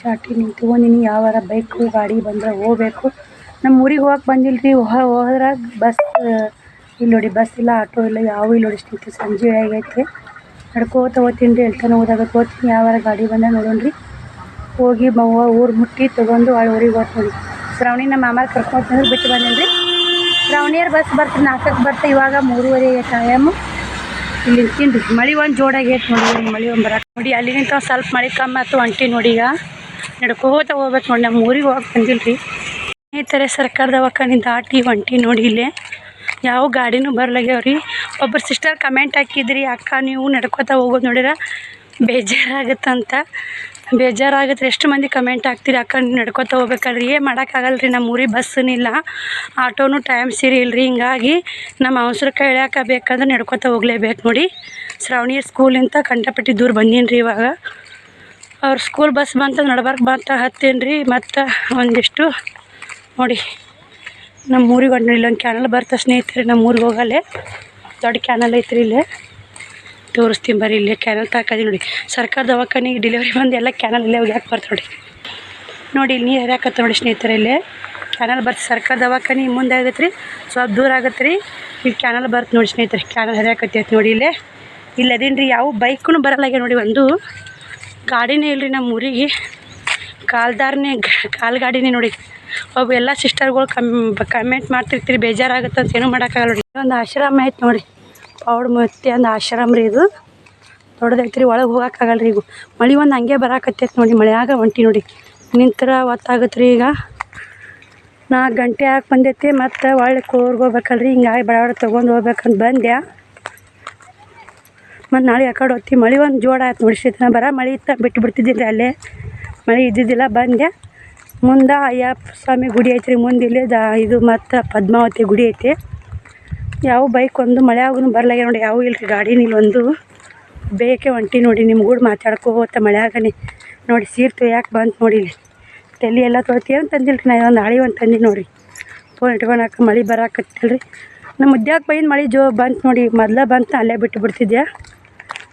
ಚಾಟಿ ನಿಂತ್ಕೊಂಡಿನಿ ಯಾವಾರ ಬೈಕು, ಗಾಡಿ ಬಂದ್ರೆ ಹೋಗ್ಬೇಕು. ನಮ್ಮ ಊರಿಗೆ ಹೋಗಕ್ಕೆ ಬಂದಿಲ್ಲ ರೀ ಹೋದ್ರೆ ಬಸ್, ಇಲ್ಲಿ ನೋಡಿ ಬಸ್ ಇಲ್ಲ, ಆಟೋ ಇಲ್ಲ, ಯಾವ ಇಲ್ಲ ನೋಡಿ ಸ್ನೇಹಿತರೆ, ಸಂಜೆ ಆಗೈತೆ. ನಡ್ಕೋತ ಹೋಗ್ತೀನಿ ರೀ ಹೇಳ್ತಾನೆ ಹೋದಾಗ ಹೋಗ್ತೀನಿ ಯಾವಾರ ಗಾಡಿ ಬಂದ ನೋಡೋಣ ರೀ ಹೋಗಿ ಮವ್ವ ಊರು ಮುಟ್ಟಿ ತೊಗೊಂಡು ಆ ಊರಿಗೆ ಹೋಗ್ತೀನಿ. ಶ್ರಾವಣಿ ನಮ್ಮ ಮಾಮಾರ್ ಕರ್ಕೊಂತಂದ್ರೆ ಬಿಟ್ಟು ಬಂದೇನಿ ರೀ ಬಸ್ ಬರ್ತೀನಿ ನಾಲ್ಕಕ್ಕೆ ಬರ್ತಾ ಇವಾಗ ಮೂರುವರೆ ಟೈಮು ಇಲ್ಲಿ ನಿಂತೀನಿ ರೀ ಮಳೆ ಒಂದು ಏಟ್ ನೋಡಿ ಮಳೆ ಒಂದು ಬರಕ್ಕೆ ನೋಡಿ. ಅಲ್ಲಿಗಿಂತ ಸ್ವಲ್ಪ ಮಳೆ ಕಮ್ಮಿ ಆಯ್ತು ಒಂಟಿ ನೋಡಿ ಈಗ. ನಡ್ಕೋತ ಹೋಗ್ಬೇಕು ನೋಡಿ ನಮ್ಮ ಊರಿಗೆ ಹೋಗಕ್ಕೆ ಬಂದಿಲ್ಲ ರೀ ಥರ ಸರ್ಕಾರ ದವಾಖಾನಿಂದ ದಾಟಿ ಒಂಟಿ ನೋಡಿ ಇಲ್ಲೇ. ಯಾವ ಗಾಡಿನೂ ಬರ್ಲಾಗ್ಯಾವ್ರಿ. ಒಬ್ಬರು ಸಿಸ್ಟರ್ ಕಮೆಂಟ್ ಹಾಕಿದ್ರಿ, ಅಕ್ಕ, ನೀವು ನಡ್ಕೋತ ಹೋಗೋದು ನೋಡಿರ, ಬೇಜಾರಾಗುತ್ತಂತ. ಬೇಜಾರಾಗುತ್ತೆ ಎಷ್ಟು ಮಂದಿ ಕಮೆಂಟ್ ಹಾಕ್ತೀರಿ? ಅಕ್ಕ ಹೋಗ್ಬೇಕಾದ್ರೆ ಹೋಗ್ಬೇಕಲ್ರಿ ಏನು ಮಾಡೋಕ್ಕಾಗಲ್ಲ ರೀ ನಮ್ಮ ಊರಿಗೆ ಬಸ್ಸನಿಲ್ಲ ಆಟೋನು ಟೈಮ್ ಸೀರಿ ಇಲ್ಲ ರೀ ಹಿಂಗಾಗಿ ನಮ್ಮ ಅವಸರ ಇಳ್ಯಾಕ ಬೇಕಂದ್ರೆ ನಡ್ಕೊತ ಹೋಗ್ಲೇಬೇಕು ನೋಡಿ. ಶ್ರಾವಣಿ ಸ್ಕೂಲಿಂದ ಕಂಠಪಟ್ಟಿ ದೂರ ಬಂದೀನಿ ಇವಾಗ. ಅವ್ರ ಸ್ಕೂಲ್ ಬಸ್ ಬಂತ, ನಡ್ಬರ್ಕ್ ಬಂತ ಹತ್ತೀನಿ ರೀ ಮತ್ತು ಒಂದಿಷ್ಟು ನೋಡಿ. ನಮ್ಮ ಊರಿಗೆ ಒಂದು ಇಲ್ಲೊಂದು ಕ್ಯಾನಲ್ ಬರ್ತಾ ಸ್ನೇಹಿತರೆ ನಮ್ಮ ಊರಿಗೆ ಹೋಗಲ್ಲೇ. ದೊಡ್ಡ ಕ್ಯಾನಲ್ ಐತ್ರಿ ಇಲ್ಲೇ. ತೋರಿಸ್ತೀನಿ ಬರ್ರಿ, ಇಲ್ಲೇ ಕ್ಯಾನಲ್ ತಾಕದಿ ನೋಡಿ. ಸರ್ಕಾರ ದವಾಖಾನಿಗೆ ಡೆಲಿವರಿ ಬಂದು ಎಲ್ಲ ಕ್ಯಾನಲ್ ಇಲ್ಲೇ ಹೋಗ್ಯಾಕೆ ಬರ್ತಾ ನೋಡಿ. ನೋಡಿ, ಇಲ್ಲಿ ನೀರು ಹರಿಯಾಕತ್ತೆ ನೋಡಿ ಸ್ನೇಹಿತರೆ ಇಲ್ಲೇ. ಕ್ಯಾನಲ್ ಬರ್ತ ಸರ್ಕಾರ ದವಾಖಾನೆ ಮುಂದೆ ಆಗತ್ತೆ ರೀ ಸ್ವಲ್ಪ ದೂರ ಆಗತ್ತೆ ರೀ ಇಲ್ಲಿ ಕ್ಯಾನಲ್ ಬರ್ತ ನೋಡಿ ಸ್ನೇಹಿತರೆ ಕ್ಯಾನಲ್ ಹರಿಯಾಕತ್ತೈತೆ ನೋಡಿ ಇಲ್ಲೇ. ಇಲ್ಲಿ ಅದೇನು ರೀ ಯಾವ ಬೈಕೂ ಬರಲ್ಲಾಗ್ಯ ನೋಡಿ ಒಂದು. ಗಾಡಿನೇ ಇಲ್ಲರಿ ನಮ್ಮ ಊರಿಗೆ. ಕಾಲ್ದಾರನೇ, ಕಾಲು ಗಾಡಿನೇ ನೋಡಿ. ಒಬ್ಬ ಎಲ್ಲ ಸಿಸ್ಟರ್ಗಳು ಕಮ್ ಕಮೆಂಟ್ ಮಾಡ್ತಿರ್ತೀರಿ ಬೇಜಾರಾಗುತ್ತೆ ಅಂತ ಏನೂ ಮಾಡೋಕ್ಕಾಗಲ್ಲ ನೋಡಿ. ಒಂದು ಆಶ್ರಮ ಐತೆ ನೋಡಿ. ಪೌಡ್ ಮತ್ತೆ ಒಂದು ಆಶ್ರಮ ರೀ ಇದು. ದೊಡ್ಡದೈತೆ ರೀ ಒಳಗೆ ಹೋಗೋಕ್ಕಾಗಲ್ಲ ರೀ ಈಗ ಮಳೆ ಒಂದು ಹಂಗೆ ಬರಾಕತ್ತೈತೆ ನೋಡಿ, ಮಳೆಯಾಗ ಹೊಂಟಿ ನೋಡಿ. ನಿಂತರ ಹೊತ್ತಾಗತ್ತೆ ರೀ ಈಗ. ನಾಲ್ಕು ಗಂಟೆ ಆಗಿ ಬಂದೈತಿ, ಮತ್ತು ಒಳ್ಳೆ ಕೋರ್ಗೆ ಹೋಗ್ಬೇಕಲ್ರಿ. ಹಿಂಗಾಗಿ ಬಡ ತೊಗೊಂಡು ಹೋಗ್ಬೇಕಂತ ಬಂದೆ ಮತ್ತು ನಾಳೆ ಆ ಕಡೆ ಹೋಗ್ತೀವಿ ಮಳೆ ಒಂದು ಜೋಡ ಆಯ್ತು ಬರ ಮಳೆ ಇತ್ತು ಬಿಟ್ಟು ಬಿಡ್ತಿದ್ದೀನಿ ರೀ ಅಲ್ಲೇ. ಮಳೆ ಇದ್ದಿದ್ದಿಲ್ಲ ಬಂದೆ ಮುಂದೆ ಅಯ್ಯಪ್ಪ ಸ್ವಾಮಿ ಗುಡಿ ಐತ್ರಿ. ಮುಂದೆ ದ ಇದು ಮತ್ತು ಪದ್ಮಾವತಿ ಗುಡಿ ಐತಿ. ಯಾವ ಬೈಕ್ ಒಂದು ಮಳೆ ಆಗೂ ಬರ್ಲಾಗ್ಯ ನೋಡಿ, ಯಾವ ಇಲ್ರಿ, ಗಾಡಿ ಇಲ್ಲಿ ಒಂದು. ಬೇಕೆ ಹೊಂಟಿ ನೋಡಿ ನಿಮ್ಮ ಕೂಡ ಮಾತಾಡ್ಕೋತ ಮಳೆ ಆಗನೆ ನೋಡಿ, ಸೀರೆ ಯಾಕೆ ಬಂತು ನೋಡಿ ಇಲ್ಲಿ. ತಲೆ ಎಲ್ಲ ತೊಳ್ತಿ ಅಂತ ತಂದಿಲ್ಲ ರೀ ನಾ ಒಂದು ಹಳಿ ಒಂದು ತಂದಿ ನೋಡಿರಿ ಫೋನ್ ಇಟ್ಕೊಳಕ್ಕೆ ಮಳೆ ಬರಾಕತ್ತಿಲ್ಲ ರೀ ನಮ್ಮ ಮುದ್ಯಾಕೆ ಬೈನ್ ಮಳೆ ಜೋ ಬಂತು ನೋಡಿ, ಮೊದಲ ಬಂತು, ಅಲ್ಲೇ ಬಿಟ್ಟು ಬಿಡ್ತಿದ್ದೆ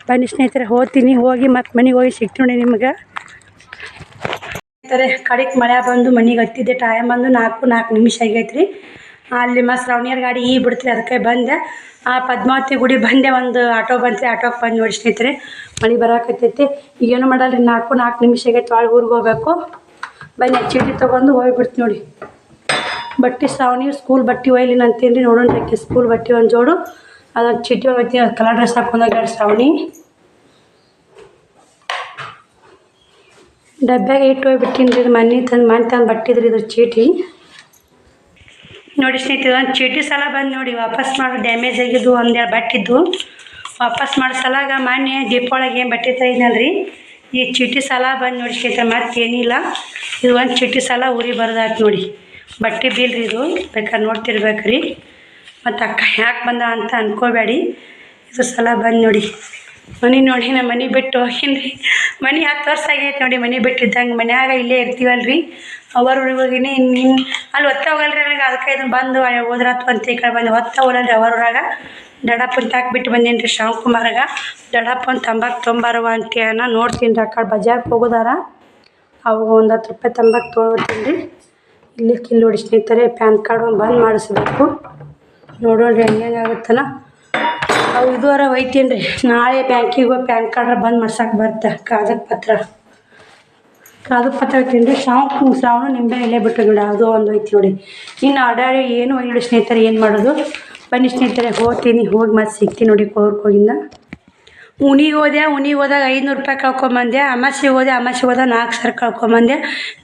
ಬನ್ನಿ ಸ್ನೇಹಿತರೆ, ಹೋಗ್ತೀನಿ, ಹೋಗಿ ಮತ್ತೆ ಮನೆಗೆ ಹೋಗಿ ಸಿಕ್ತೀನಿ ನೋಡಿ ನಿಮ್ಗೆ. ಸ್ನೇಹಿತರೆ ಕಡೆಗೆ ಮಳೆ ಬಂದು ಮನೆಗೆ ಹತ್ತಿದ್ದೆ ಟೈಮ್ ಬಂದು ನಾಲ್ಕು ನಾಲ್ಕು ನಿಮಿಷ ಆಗೈತೆ ರೀ ಅಲ್ಲಿ ಮತ್ತು ರವಣಿಯರ್ ಗಾಡಿ ಈ ಬಿಡ್ತೀರಿ ಅದಕ್ಕೆ ಬಂದೆ. ಆ ಪದ್ಮಾವತಿ ಗುಡಿ ಬಂದೆ, ಒಂದು ಆಟೋ ಬಂತು ಆಟೋಗೆ ಬಂದು ನೋಡಿ ಸ್ನೇಹಿತರೆ, ಮಳೆ ಬರಾಕತ್ತೈತಿ. ಈಗೇನು ಮಾಡಲ್ರಿ, ನಾಲ್ಕು ನಾಲ್ಕು ನಿಮಿಷ ಆಗೈತೆ, ಒಳಗೆ ಊರಿಗೆ ಹೋಗ್ಬೇಕು. ಬನ್ನಿ ಚೀಟಿ ತೊಗೊಂಡು ಹೋಗ್ಬಿಡ್ತೀನಿ ನೋಡಿ. ಬಟ್ಟೆ ಶ್ರಾವಣಿ, ಸ್ಕೂಲ್ ಬಟ್ಟೆ ಒಯ್ಲಿ ಅಂತೀನಿ ರೀ ನೋಡೋಣ ಆಕೆ ಸ್ಕೂಲ್ ಬಟ್ಟೆ ಒಂದು ಜೋಡು. ಅದೊಂದು ಚೀಟಿ ಹೋಗ್ತೀನಿ ಅದು ಕಲರ್ ಡ್ರೆಸ್ ಹಾಕೊಂಡೋಗ್ಯಾರ ಶ್ರಾವಣಿ. ಡಬ್ಬ್ಯಾಗ ಇಟ್ಟು ಹೋಗ್ಬಿಟ್ಟಿನಿ ರೀ ಮನೆ ತಂದು ಮನೆ ತಂದು ಬಟ್ಟಿದ್ರಿ ಇದ್ರ ಚೀಟಿ. ನೋಡಿ ಸ್ನೇಹಿತರೆ, ಒಂದು ಚೀಟಿ ಸಲ ಬಂದು ನೋಡಿ ವಾಪಸ್ ಮಾಡಿ ಡ್ಯಾಮೇಜ್ ಆಗಿದ್ದು ಒಂದೆರಡು ಬಟ್ಟಿದ್ದು ವಾಪಸ್ ಮಾಡೋ. ಸಲಾಗ ಮೊನ್ನೆ ದೀಪಾವಳಿಗೆ ಏನು ಬಟ್ಟೆ ತಂದಿನಲ್ರಿ ಈ ಚೀಟಿ ಸಲ ಬಂದು ನೋಡಿ ಸ್ನೇಹಿತರೆ, ಮತ್ತೇನಿಲ್ಲ. ಇದು ಒಂದು ಚೀಟಿ ಸಲ ಊರಿಗೆ ಬರೋದಾಯ್ತು ನೋಡಿ. ಬಟ್ಟೆ ಬೀಲ್ರಿ ಇದು ಬೇಕಾದ್ರೆ ನೋಡ್ತಿರ್ಬೇಕು ರೀ ಮತ್ತು ಅಕ್ಕ ಯಾಕೆ ಬಂದ ಅಂತ ಅನ್ಕೋಬೇಡಿ. ಇದು ಸಲ ಬಂದು ನೋಡಿ. ಮನೆ ನೋಡಿ ನಾ ಮನೆ ಬಿಟ್ಟು ಹೋಗಿನ್ರಿ. ಮನೆ ಹತ್ತು ವರ್ಷ ಆಗೈತೆ ನೋಡಿ ಮನೆ ಬಿಟ್ಟಿದ್ದಂಗೆ. ಮನ್ಯಾಗ ಇಲ್ಲೇ ಇರ್ತೀವಲ್ರಿ. ಅವ್ರ ಹೋಗಿನಿ ಇನ್ನು ಅಲ್ಲಿ ಹೊತ್ತ ಹೋಗಲ್ರಿ ನನಗೆ, ಅದಕ್ಕೆ ಇದನ್ನು ಬಂದು ಹೋದ್ರಾತು ಅಂತ ಈ ಕಡೆ ಬಂದು ಹೊತ್ತ ಹೋಗಲ್ರಿ ಅವರ ಊರಾಗ. ಅಂತ ಹಾಕ್ಬಿಟ್ಟು ಬಂದೀನಿ ರೀ ಶಿವಕುಮಾರಾಗ ಒಂದು ತಂಬಾಕು ತೊಂಬಾರವ ಅಂತ ನೋಡ್ತೀನಿ ರೀ ಆ ಕಡೆ ಬಜಾರ್ಗೆ ಹೋಗೋದಾರ. ಅವಾಗ ಒಂದು ಹತ್ತು ರೂಪಾಯಿ ತಂಬಾಕು ತೊಗೊಳ್ತೀನಿ ರೀ. ಇಲ್ಲಿ ಕಿಲ್ ನೋಡಿ ಸ್ನೇಹಿತರೆ, ಪ್ಯಾನ್ ಕಾರ್ಡ್ ಒಂದು ಬಂದ್ ಮಾಡಿಸ್ಬೇಕು. ನೋಡೋಣ್ರಿ ರೀ ಹೆಂಗಾಗುತ್ತಲ್ಲ ಅವು ಇದುವರೆ ಒಯ್ತೀನಿ ರೀ ನಾಳೆ ಬ್ಯಾಂಕಿಗೆ ಹೋಗಿ ಪ್ಯಾನ್ ಕಾರ್ಡ್ರ ಬಂದ್ ಮಾಡ್ಸಕ್ಕೆ ಬರುತ್ತೆ ಕಾಗದ ಪತ್ರ. ಕಾಗದ ಪತ್ರ ತಿಂದ್ರೆ ಶಾವ್ ಶ್ರಾವಣ ನಿಂಬೆ ಎಲೆ ಬಿಟ್ಟು ನೋಡಿ ಅದು ಒಂದು ಐತಿ ನೋಡಿ. ಇನ್ನು ಅಡಾಡಿ ಏನು ಹೇಳಿ ಸ್ನೇಹಿತರೆ, ಏನು ಮಾಡೋದು? ಬನ್ನಿ ಸ್ನೇಹಿತರೆ, ಹೋಗ್ತೀನಿ, ಹೋಗಿ ಮತ್ತೆ ಸಿಗ್ತೀನಿ ನೋಡಿ ಕೋರ್ಕೋಗಿಂದ ಉಣಿಗೆ ಹೋದೆ ಉಣಿಗೆ ಹೋದಾಗ ಐನೂರು ರೂಪಾಯಿ ಕಳ್ಕೊಂಬಂದೆ ಅಮಾಸಿ ಹೋದೆ ಅಮಾಸೆ ಹೋದಾಗ ನಾಲ್ಕು ಸಾವಿರ ಕಳ್ಕೊಂಬಂದೆ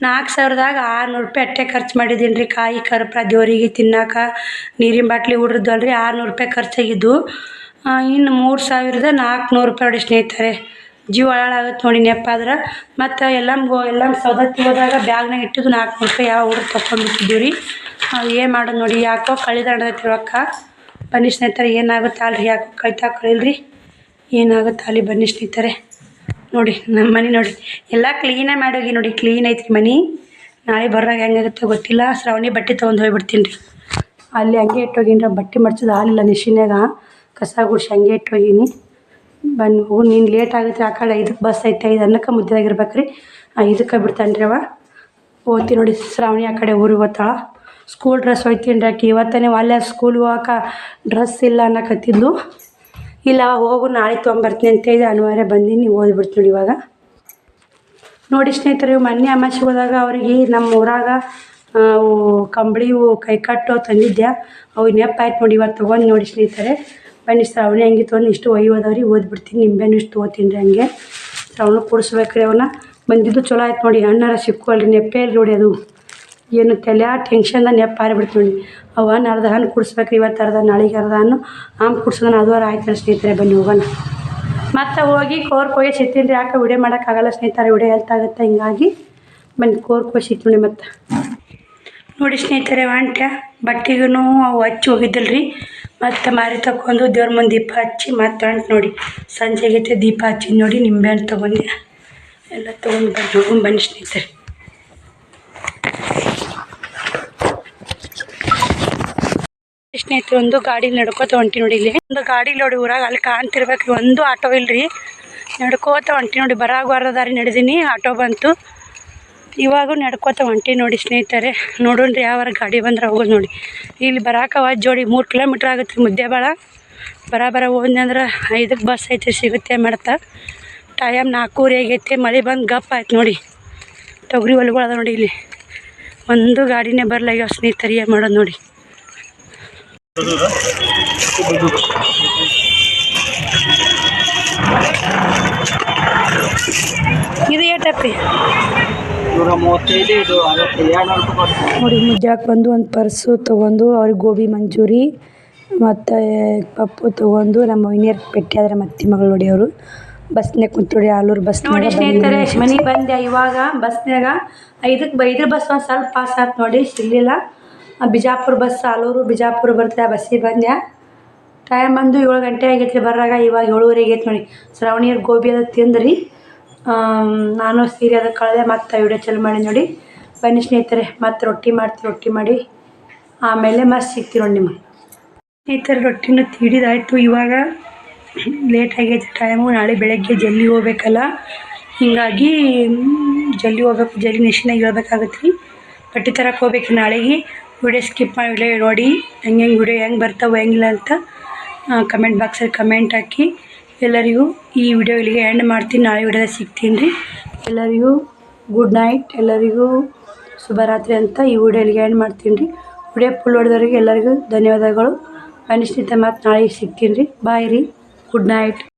ನಾಲ್ಕು ಸಾವಿರದಾಗ ಆರುನೂರು ರೂಪಾಯಿ ಅಟ್ಟೆ ಖರ್ಚು ಮಾಡಿದ್ದೀನಿ ರೀ. ಕಾಯಿ, ಕರ್ಪ, ದೇವರಿಗೆ ತಿನ್ನಾಕ ನೀರಿನ ಬಾಟ್ಲಿ ಹುಡ್ರದ್ದು ಅಲ್ಲರಿ ಆರುನೂರು ರೂಪಾಯಿ ಖರ್ಚಾಗಿದ್ದು. ಇನ್ನು ಮೂರು ಸಾವಿರದ ನಾಲ್ಕುನೂರು ರೂಪಾಯಿ ನೋಡಿ ಸ್ನೇಹಿತರೆ. ಜೀವ ಹಾಳಾಗುತ್ತೆ ನೋಡಿ ನೆಪ್ಪಾದ್ರೆ ಮತ್ತು ಎಲ್ಲಮ್ಗೋ ಎಲ್ಲಮ್ಮ ಸೌದತ್ತಿ ಹೋದಾಗ ಬ್ಯಾಗ್ನಾಗ ಇಟ್ಟಿದ್ದು ನಾಲ್ಕು ರೂಪಾಯಿ ಯಾವ ಹುಡುಗ ತೊಗೊಂಡ್ಬಿಟ್ಟಿದ್ದೀವಿ ರೀ ಏನು ಮಾಡೋದು ನೋಡಿ, ಯಾಕೋ ಕಳಿದಾಡದೈತಿ ರೊಕ್ಕ. ಬನ್ನಿ ಸ್ನೇಹಿತರೆ, ಏನಾಗುತ್ತೆ ಅಲ್ರಿ ಯಾಕೋ ಕಳಿತಾ ಕಳಿಲ್ರಿ? ಏನಾಗುತ್ತೆ ಅಲ್ಲಿ ಬನ್ನಿ ಸ್ನೇಹಿತರೆ. ನೋಡಿ ನಮ್ಮ ಮನೆ ನೋಡಿ. ಎಲ್ಲ ಕ್ಲೀನಾಗಿ ಮಾಡೋಗಿ ನೋಡಿ, ಕ್ಲೀನ್ ಐತ್ರಿ ಮನೆ. ನಾಳೆ ಬರೋವಾಗ ಹೆಂಗಾಗುತ್ತೆ ಗೊತ್ತಿಲ್ಲ. ಶ್ರಾವಣಿ ಬಟ್ಟೆ ತೊಗೊಂಡು ಹೋಗ್ಬಿಡ್ತೀನಿ ರೀ ಅಲ್ಲಿ ಹಂಗೆ ಇಟ್ಟೋಗಿನಿ ಬಟ್ಟೆ ಮಡ್ಚೋದು ಹಾಲಿಲ್ಲ ಮಿಷಿನ್ಯಾಗ ಕಸ ಗುಡ್ಸಿ ಹಂಗೆ ಇಟ್ಟೋಗೀನಿ ಬನ್ನಿ ಹೋಗಿ ನೀನು ಲೇಟ್ ಆಗುತ್ತೆ ಆ ಕಡೆ ಐದಕ್ಕೆ ಬಸ್ ಐತೆ, ಐದು ಅನ್ನಕ್ಕೆ ಮುದ್ದೆದಾಗಿರ್ಬೇಕು ರೀ ಐದಕ್ಕೆ ಬಿಡ್ತಾನೆ ರೀ ಅವ ಓದ್ತೀನಿ ನೋಡಿ ಶ್ರಾವಣಿ ಆ ಕಡೆ ಊರಿಗೆ ಓದ್ತಾಳ ಸ್ಕೂಲ್ ಡ್ರೆಸ್ ಒಯ್ತೀನಿ ರೀ ಆಕೆ. ಇವತ್ತನೇ ಅಲ್ಲೇ ಸ್ಕೂಲ್ಗೆ ಹೋಗಾಕ ಡ್ರೆಸ್ ಇಲ್ಲ ಅನ್ನಕತ್ತಿದ್ಲು. ಇಲ್ಲ, ಹೋಗು, ನಾಳೆ ತೊಗೊಂಬರ್ತೀನಿ ಅಂತೇಳಿ ಅನಿವಾರ್ಯ ಬಂದೀನಿ ಓದ್ಬಿಡ್ತೀನಿ ಇವಾಗ. ನೋಡಿ ಸ್ನೇಹಿತರೆ ಮೊನ್ನೆ ಅಮಾಸಿಗೆ ಹೋದಾಗ ಅವ್ರಿಗೆ ನಮ್ಮ ಊರಾಗ ಕಂಬಳಿ ಕೈಕಟ್ಟು ತಂದಿದ್ದೆ ಅವು ನೆಪ್ಪಾಯ್ತು ನೋಡಿ ಇವತ್ತು ತೊಗೊಂಡು ನೋಡಿ ಸ್ನೇಹಿತರೆ. ಬನ್ನಿ ಶ್ರಾವಣಿ ಹಂಗೆ ತೊಗೊಂಡು ಇಷ್ಟು ಒಯ್ಯೋದವ್ರಿ ಓದ್ಬಿಡ್ತೀನಿ ನಿಂಬೆನೂ ಇಷ್ಟು ಓದ್ತೀನಿ ರೀ ಹಂಗೆ. ಶ್ರಾವಣ ಕೂಡಿಸ್ಬೇಕ್ರಿ ಅವನ್ನ ಬಂದಿದ್ದು ಚಲೋ ಆಯ್ತು ನೋಡಿ, ಅಣ್ಣಾರ ಸಿಕ್ಕುವಲ್ರಿ ನೆಪ್ಪೇ ಇಲ್ಲ ನೋಡಿ ಅದು. ಏನು ತಲೆ ಟೆನ್ಷನ್ದಾಗ ನೆಪ್ಪ ಹಾರಿಬಿಡ್ತು ನೋಡಿ. ಹಣ್ಣು ಅರ್ಧ ಹಣ್ಣು ಕುಡಿಸ್ಬೇಕ್ರಿ, ಇವತ್ತು ಅರ್ಧ, ನಾಳೆಗೆ ಅರ್ಧ ಹಣ್ಣು. ಆಮ್ ಕುಡ್ಸೋದನ್ನ ಅದು ಆಯ್ತು ಸ್ನೇಹಿತರೆ, ಬನ್ನಿ ಹೋಗೋಣ. ಮತ್ತೆ ಹೋಗಿ ಕೋರ್ ಹೋಗಿ ರೀ, ಯಾಕೆ ವಿಡಿಯೋ ಮಾಡೋಕ್ಕಾಗಲ್ಲ ಸ್ನೇಹಿತರೆ, ವಿಡಿಯೋ ಆಗುತ್ತೆ, ಹಿಂಗಾಗಿ ಬಂದು ಹೋಗಿ ಸಿಗ್ತೀನಿ ನೋಡಿ ಮತ್ತೆ. ನೋಡಿ ಸ್ನೇಹಿತರೆ, ವಾಂಟ್ಯ ಬಟ್ಟೆಗೂ ಅವು ಹಚ್ಚಿ ಹೋಗಿದ್ದಿಲ್ಲ ರೀ ಮತ್ತು ಮಾರಿ ತಕೊಂಡು ದೇವ್ರ ಮುಂದೆ ದೀಪ ಹಚ್ಚಿ ಮತ್ತೆ ಹೊಂಟು ನೋಡಿ. ಸಂಜೆಗೈತೆ ದೀಪ ಹಚ್ಚಿ ನೋಡಿ ನಿಂಬೆ ಹಣ್ಣು ತೊಗೊಂಡು. ಎಲ್ಲ ತೊಗೊಂಡು ಬಂದು ಬನ್ನಿ ಸ್ನೇಹಿತರೆ. ಸ್ನೇಹಿತರೆ, ಒಂದು ಗಾಡಿ ನಡ್ಕೋತ ಹೊಂಟಿ ನೋಡಿ ಇಲ್ಲಿ. ಒಂದು ಗಾಡಿ ನೋಡಿ ಊರಾಗ ಅಲ್ಲಿ ಕಾಣ್ತಿರ್ಬೇಕು. ಒಂದು ಆಟೋ ಇಲ್ರಿ. ನಡ್ಕೋತ ಹೊಂಟಿ ನೋಡಿ, ಬರಾಗ ದಾರಿ ನಡೆದೀನಿ. ಆಟೋ ಬಂತು. ಇವಾಗೂ ನಡ್ಕೋತ ಹೊಂಟಿ ನೋಡಿ ಸ್ನೇಹಿತರೆ. ನೋಡೋಣ್ರಿ ಯಾವಾರ ಗಾಡಿ ಬಂದ್ರೆ ಹೋಗೋದು ನೋಡಿ. ಇಲ್ಲಿ ಬರಾಕವ ಜೋಡಿ ಮೂರು ಕಿಲೋಮೀಟ್ರ್ ಆಗುತ್ತೆ ಮುದ್ದೆ ಮುದ್ದೇಬಾಳ. ಬರ ಬರ ಹೋದ್ನಿ ಅಂದ್ರೆ ಐದಕ್ಕೆ ಬಸ್ ಐತೆ, ಸಿಗುತ್ತೆ ಮಾಡ್ತಾ. ಟೈಮ್ ನಾಲ್ಕೂವರೆ ಆಗೈತೆ ಮಳೆ ಬಂದು ಗಪ್ ಆಯ್ತು ನೋಡಿ. ತೊಗರಿ ಹೊಲ್ಗಳು ಅದ ನೋಡಿ ಇಲ್ಲಿ. ಒಂದು ಗಾಡಿನೇ ಬರಲಾಗ್ಯಾವ ಸ್ನೇಹಿತರು, ಏನು ಮಾಡೋದು ನೋಡಿ. ಇದು ಏಟಪ್ಪಿ. ನೂರ ಮೂವತ್ತೈದು ಇದು ಅರವತ್ತು ಎರಡು ನೂರು ರೂಪಾಯಿ ನೋಡಿ ಮುಜ್ಜಾಕ್ ಬಂದು ಒಂದು ಪರ್ಸು ತೊಗೊಂಡು ಅವ್ರಿಗೆ ಗೋಬಿ ಮಂಚೂರಿ ಮತ್ತು ಪಪ್ಪು ತೊಗೊಂಡು ನಮ್ಮ ಮೈನಿಯರ್ ಪೆಟ್ಟಿ ಆದ್ರೆ ಮತ್ತೆ ಮಗಳು ನೋಡಿ ಅವರು. ಬಸ್ನ್ಯಾಗ ಕುಂತು ನೋಡಿ ಆಲೂರು ಬಸ್ ನೋಡಿ ಸ್ನೇಹಿತರೆ ಮನೆಗೆ ಬಂದೆ ಇವಾಗ ಬಸ್ನ್ಯಾಗ. ಐದಕ್ಕೆ ಬೈದ್ರ ಬಸ್ ಒಂದು ಸ್ವಲ್ಪ ಪಾಸ್ ಆಯ್ತು ನೋಡಿ ಸಿಗಲಿಲ್ಲ. ಬಿಜಾಪುರ ಬಸ್ ಆಲೂರು ಬಿಜಾಪುರ ಬರ್ತದೆ ಆ ಬಸ್ಸಿಗೆ ಬಂದೆ. ಟೈಮ್ ಬಂದು ಏಳು ಗಂಟೆ ಆಗೈತೆ ಬರ್ರಾಗ ಇವಾಗ ಏಳುವರೆ ಆಗೈತೆ ನೋಡಿ. ಶ್ರಾವಣಿಯರ್ ಗೋಬಿ ಅದು ತಿಂದ್ರಿ. ನಾನು ಸೀರೆ ಅದು ಕಳೆದೆ, ಮತ್ತು ವಿಡಿಯೋ ಚಾಲು ಮಾಡಿ ನೋಡಿ. ಬನ್ನಿ ಸ್ನೇಹಿತರೆ, ಮತ್ತು ರೊಟ್ಟಿ ಮಾಡ್ತೀವಿ ರೊಟ್ಟಿ ಮಾಡಿ. ಆಮೇಲೆ ಮತ್ತೆ ಸಿಗ್ತೀವಿ ನೋಡಿ ಸ್ನೇಹಿತರೆ, ರೊಟ್ಟಿನ ತಿಡಿದಾಯಿತು. ಇವಾಗ ಲೇಟ್ ಆಗೈತೆ ಟೈಮು ನಾಳೆ ಬೆಳಗ್ಗೆ ಜಲ್ದಿ ಹೋಗ್ಬೇಕಲ್ಲ. ಹೀಗಾಗಿ ಜಲ್ದಿ ಹೋಗ್ಬೇಕು ಜಲ್ದಿ ನಿಶಿನಾಗ ಹೇಳ್ಬೇಕಾಗತ್ತೆ ರೀ ರೊಟ್ಟಿ ತರಕ್ಕೆ ಹೋಗ್ಬೇಕು ನಾಳೆಗೆ. ವಿಡಿಯೋ ಸ್ಕಿಪ್ ಮಾಡಿ ನೋಡಿ. ಹೆಂಗೆ ಹೆಂಗೆ ವಿಡಿಯೋ ಹೆಂಗೆ ಬರ್ತಾವೆ, ಹೆಂಗಿಲ್ಲ ಅಂತ ಕಮೆಂಟ್ ಬಾಕ್ಸಲ್ಲಿ ಕಮೆಂಟ್ ಹಾಕಿ. ಎಲ್ಲರಿಗೂ ಈ ವಿಡಿಯೋ ಇಲ್ಲಿಗೆ ಎಂಡ್ ಮಾಡ್ತೀನಿ. ನಾಳೆ ವಿಡಿಯೋದಾಗ ಸಿಗ್ತೀನಿ ರೀ. ಎಲ್ಲರಿಗೂ ಗುಡ್ ನೈಟ್ ಎಲ್ಲರಿಗೂ ಶುಭರಾತ್ರಿ ಅಂತ ಈ ವಿಡಿಯೋ ಇಲ್ಲಿಗೆ ಎಂಡ್ ಮಾಡ್ತೀನಿ ರೀ. ವಿಡಿಯೋ ಫುಲ್ ಹೊಡೆದವರಿಗೆ ಎಲ್ಲರಿಗೂ ಧನ್ಯವಾದಗಳು. ಅನಿಶ್ಚಿತ ಮತ್ತು ನಾಳೆಗೆ ಸಿಗ್ತೀನಿ ರೀ. ಬಾಯ್ ರೀ. Good night